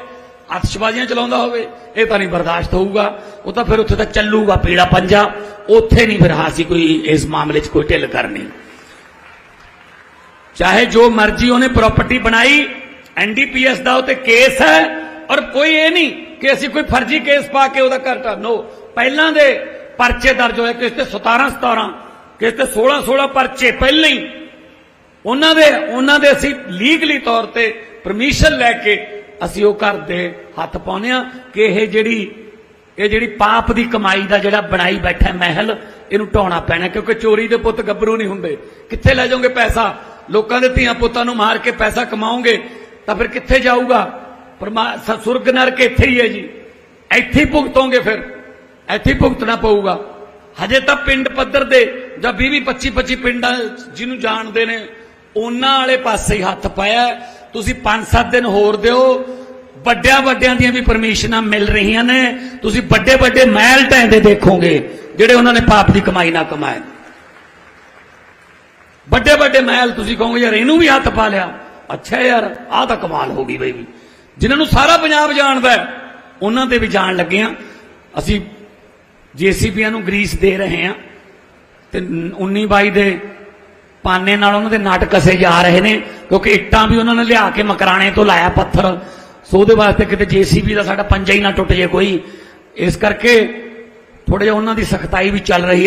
ਅਤਸ਼ਬਾਜ਼ੀਆਂ ਚਲਾਉਂਦਾ ਹੋਵੇ, ਇਹ ਤਾਂ ਨਹੀਂ ਬਰਦਾਸ਼ਤ ਹੋਊਗਾ। ਉਹ ਤਾਂ ਫਿਰ ਉੱਥੇ ਤਾਂ ਚੱਲੂਗਾ ਪੀੜਾ ਪੰਜਾ। ਉੱਥੇ ਨਹੀਂ ਫਿਰ ਹਾਸੀ ਕੋਈ ਇਸ ਮਾਮਲੇ 'ਚ ਕੋਈ ਢਿੱਲ ਕਰਨੀ। ਚਾਹੇ ਜੋ ਮਰਜ਼ੀ ਉਹਨੇ ਪ੍ਰਾਪਰਟੀ ਬਣਾਈ ਐਨਡੀਪੀਐਸ ਦਾ ਉਤੇ ਕੇਸ ਹੈ ਔਰ ਕੋਈ ਇਹ ਨਹੀਂ ਕਿ ਅਸੀਂ ਕੋਈ ਫਰਜ਼ੀ ਕੇਸ ਪਾ ਕੇ ਉਹਦਾ ਘਰ ਢਾਹ ਨੋ ਪਹਿਲਾਂ ਦੇ ਪਰਚੇ ਦਰਜ ਹੋਏ, ਕਿਸ ਤੇ 17 17 ਕਿਸ ਤੇ 16 16 ਪਰਚੇ ਪਹਿਲਾਂ ਹੀ। ਉਹਨਾਂ ਦੇ ਉਹਨਾਂ ਦੇ ਅਸੀਂ ਲੀਗਲੀ ਤੌਰ ਤੇ ਪਰਮਿਸ਼ਨ ਲੈ ਕੇ ਅਸੀਂ ਉਹ ਘਰ ਦੇ ਹੱਥ ਪਾਉਨੇ ਆ ਕਿ ਇਹ ਜਿਹੜੀ ਇਹ ਜਿਹੜੀ ਪਾਪ ਦੀ ਕਮਾਈ ਦਾ ਜਿਹੜਾ ਬਣਾਈ ਬੈਠਾ ਮਹਿਲ, ਇਹਨੂੰ ਢਾਉਣਾ ਪੈਣਾ, ਕਿਉਂਕਿ ਚੋਰੀ ਦੇ ਪੁੱਤ ਗੱਭਰੂ ਨਹੀਂ ਹੁੰਦੇ। ਕਿੱਥੇ ਲੈ ਜਾਓਗੇ ਪੈਸਾ? ਲੋਕਾਂ ਦੇ ਧੀਆਂ ਪੁੱਤਾਂ ਨੂੰ ਮਾਰ ਕੇ ਪੈਸਾ ਕਮਾਓਗੇ, ਤਾਂ ਫਿਰ ਕਿੱਥੇ ਜਾਊਗਾ? ਪਰਮਾ, ਸ- ਸੁਰਗ ਨਰਕ ਇੱਥੇ ਹੀ ਹੈ ਜੀ। ਇੱਥੇ ਹੀ ਭੁਗਤੋਗੇ ਫਿਰ। ਇੱਥੇ ਹੀ ਭੁਗਤਣਾ ਪਊਗਾ। ਹਜੇ ਤਾਂ ਪਿੰਡ ਪੱਧਰ ਦੇ ਜਾਂ 20 20 25 25 ਪਿੰਡਾਂ ਜਿਹਨੂੰ ਜਾਣਦੇ ਨੇ, ਉਹਨਾਂ ਵਾਲੇ ਪਾਸੇ ਹੀ ਹੱਥ ਪਾਇਆ ਤੁਸੀਂ 5-7 ਦਿਨ ਹੋਰ ਦਿਓ, ਵੱਡਿਆਂ ਵੱਡਿਆਂ ਦੀਆਂ ਵੀ ਪਰਮਿਸ਼ਨਾਂ ਮਿਲ ਰਹੀਆਂ ਨੇ। ਤੁਸੀਂ ਵੱਡੇ ਵੱਡੇ ਮਹਿਲ ਢਹਿੰਦੇ ਦੇਖੋਗੇ, ਜਿਹੜੇ ਉਹਨਾਂ ਨੇ ਪਾਪ ਦੀ ਕਮਾਈ ਨਾਲ ਕਮਾਏ। ਵੱਡੇ ਵੱਡੇ ਮਹਿਲ, ਤੁਸੀਂ ਕਹੋਗੇ, ਯਾਰ ਇਹਨੂੰ ਵੀ ਹੱਥ ਪਾ ਲਿਆ। ਅੱਛਾ ਯਾਰ, ਆਹ ਤਾਂ ਕਮਾਲ ਹੋ ਗਈ ਬਈ। ਵੀ ਜਿਨ੍ਹਾਂ ਨੂੰ ਸਾਰਾ ਪੰਜਾਬ ਜਾਣਦਾ ਉਹਨਾਂ ਤੇ ਵੀ ਜਾਣ ਲੱਗੇ ਆ ਅਸੀਂ ਜੀਸੀਬੀਆਂ ਨੂੰ ਗਰੀਸ ਦੇ ਰਹੇ ਹਾਂ, ਤੇ 19 22 ਦੇ ਪਾਨੇ ਨਾਲ ਉਹਨਾਂ ਦੇ ਨਟ ਕਸੇ ਜਾ ਰਹੇ ਨੇ, ਕਿਉਂਕਿ ਇੱਟਾਂ ਵੀ ਉਹਨਾਂ ਨੇ ਲਿਆ ਕੇ ਮਕਰਾਣੇ ਤੋਂ ਲਾਇਆ ਪੱਥਰ। ਸੋ ਉਹਦੇ ਵਾਸਤੇ ਕਿਤੇ ਜੀਸੀਬੀ ਦਾ ਸਾਡਾ ਪੰਜਾ ਹੀ ਨਾ ਟੁੱਟ ਜੇ ਕੋਈ। ਇਸ ਕਰਕੇ ਥੋੜਾ ਜਿਹਾ ਉਹਨਾਂ ਦੀ ਸਖਤਾਈ ਵੀ ਚੱਲ ਰਹੀ ਹੈ।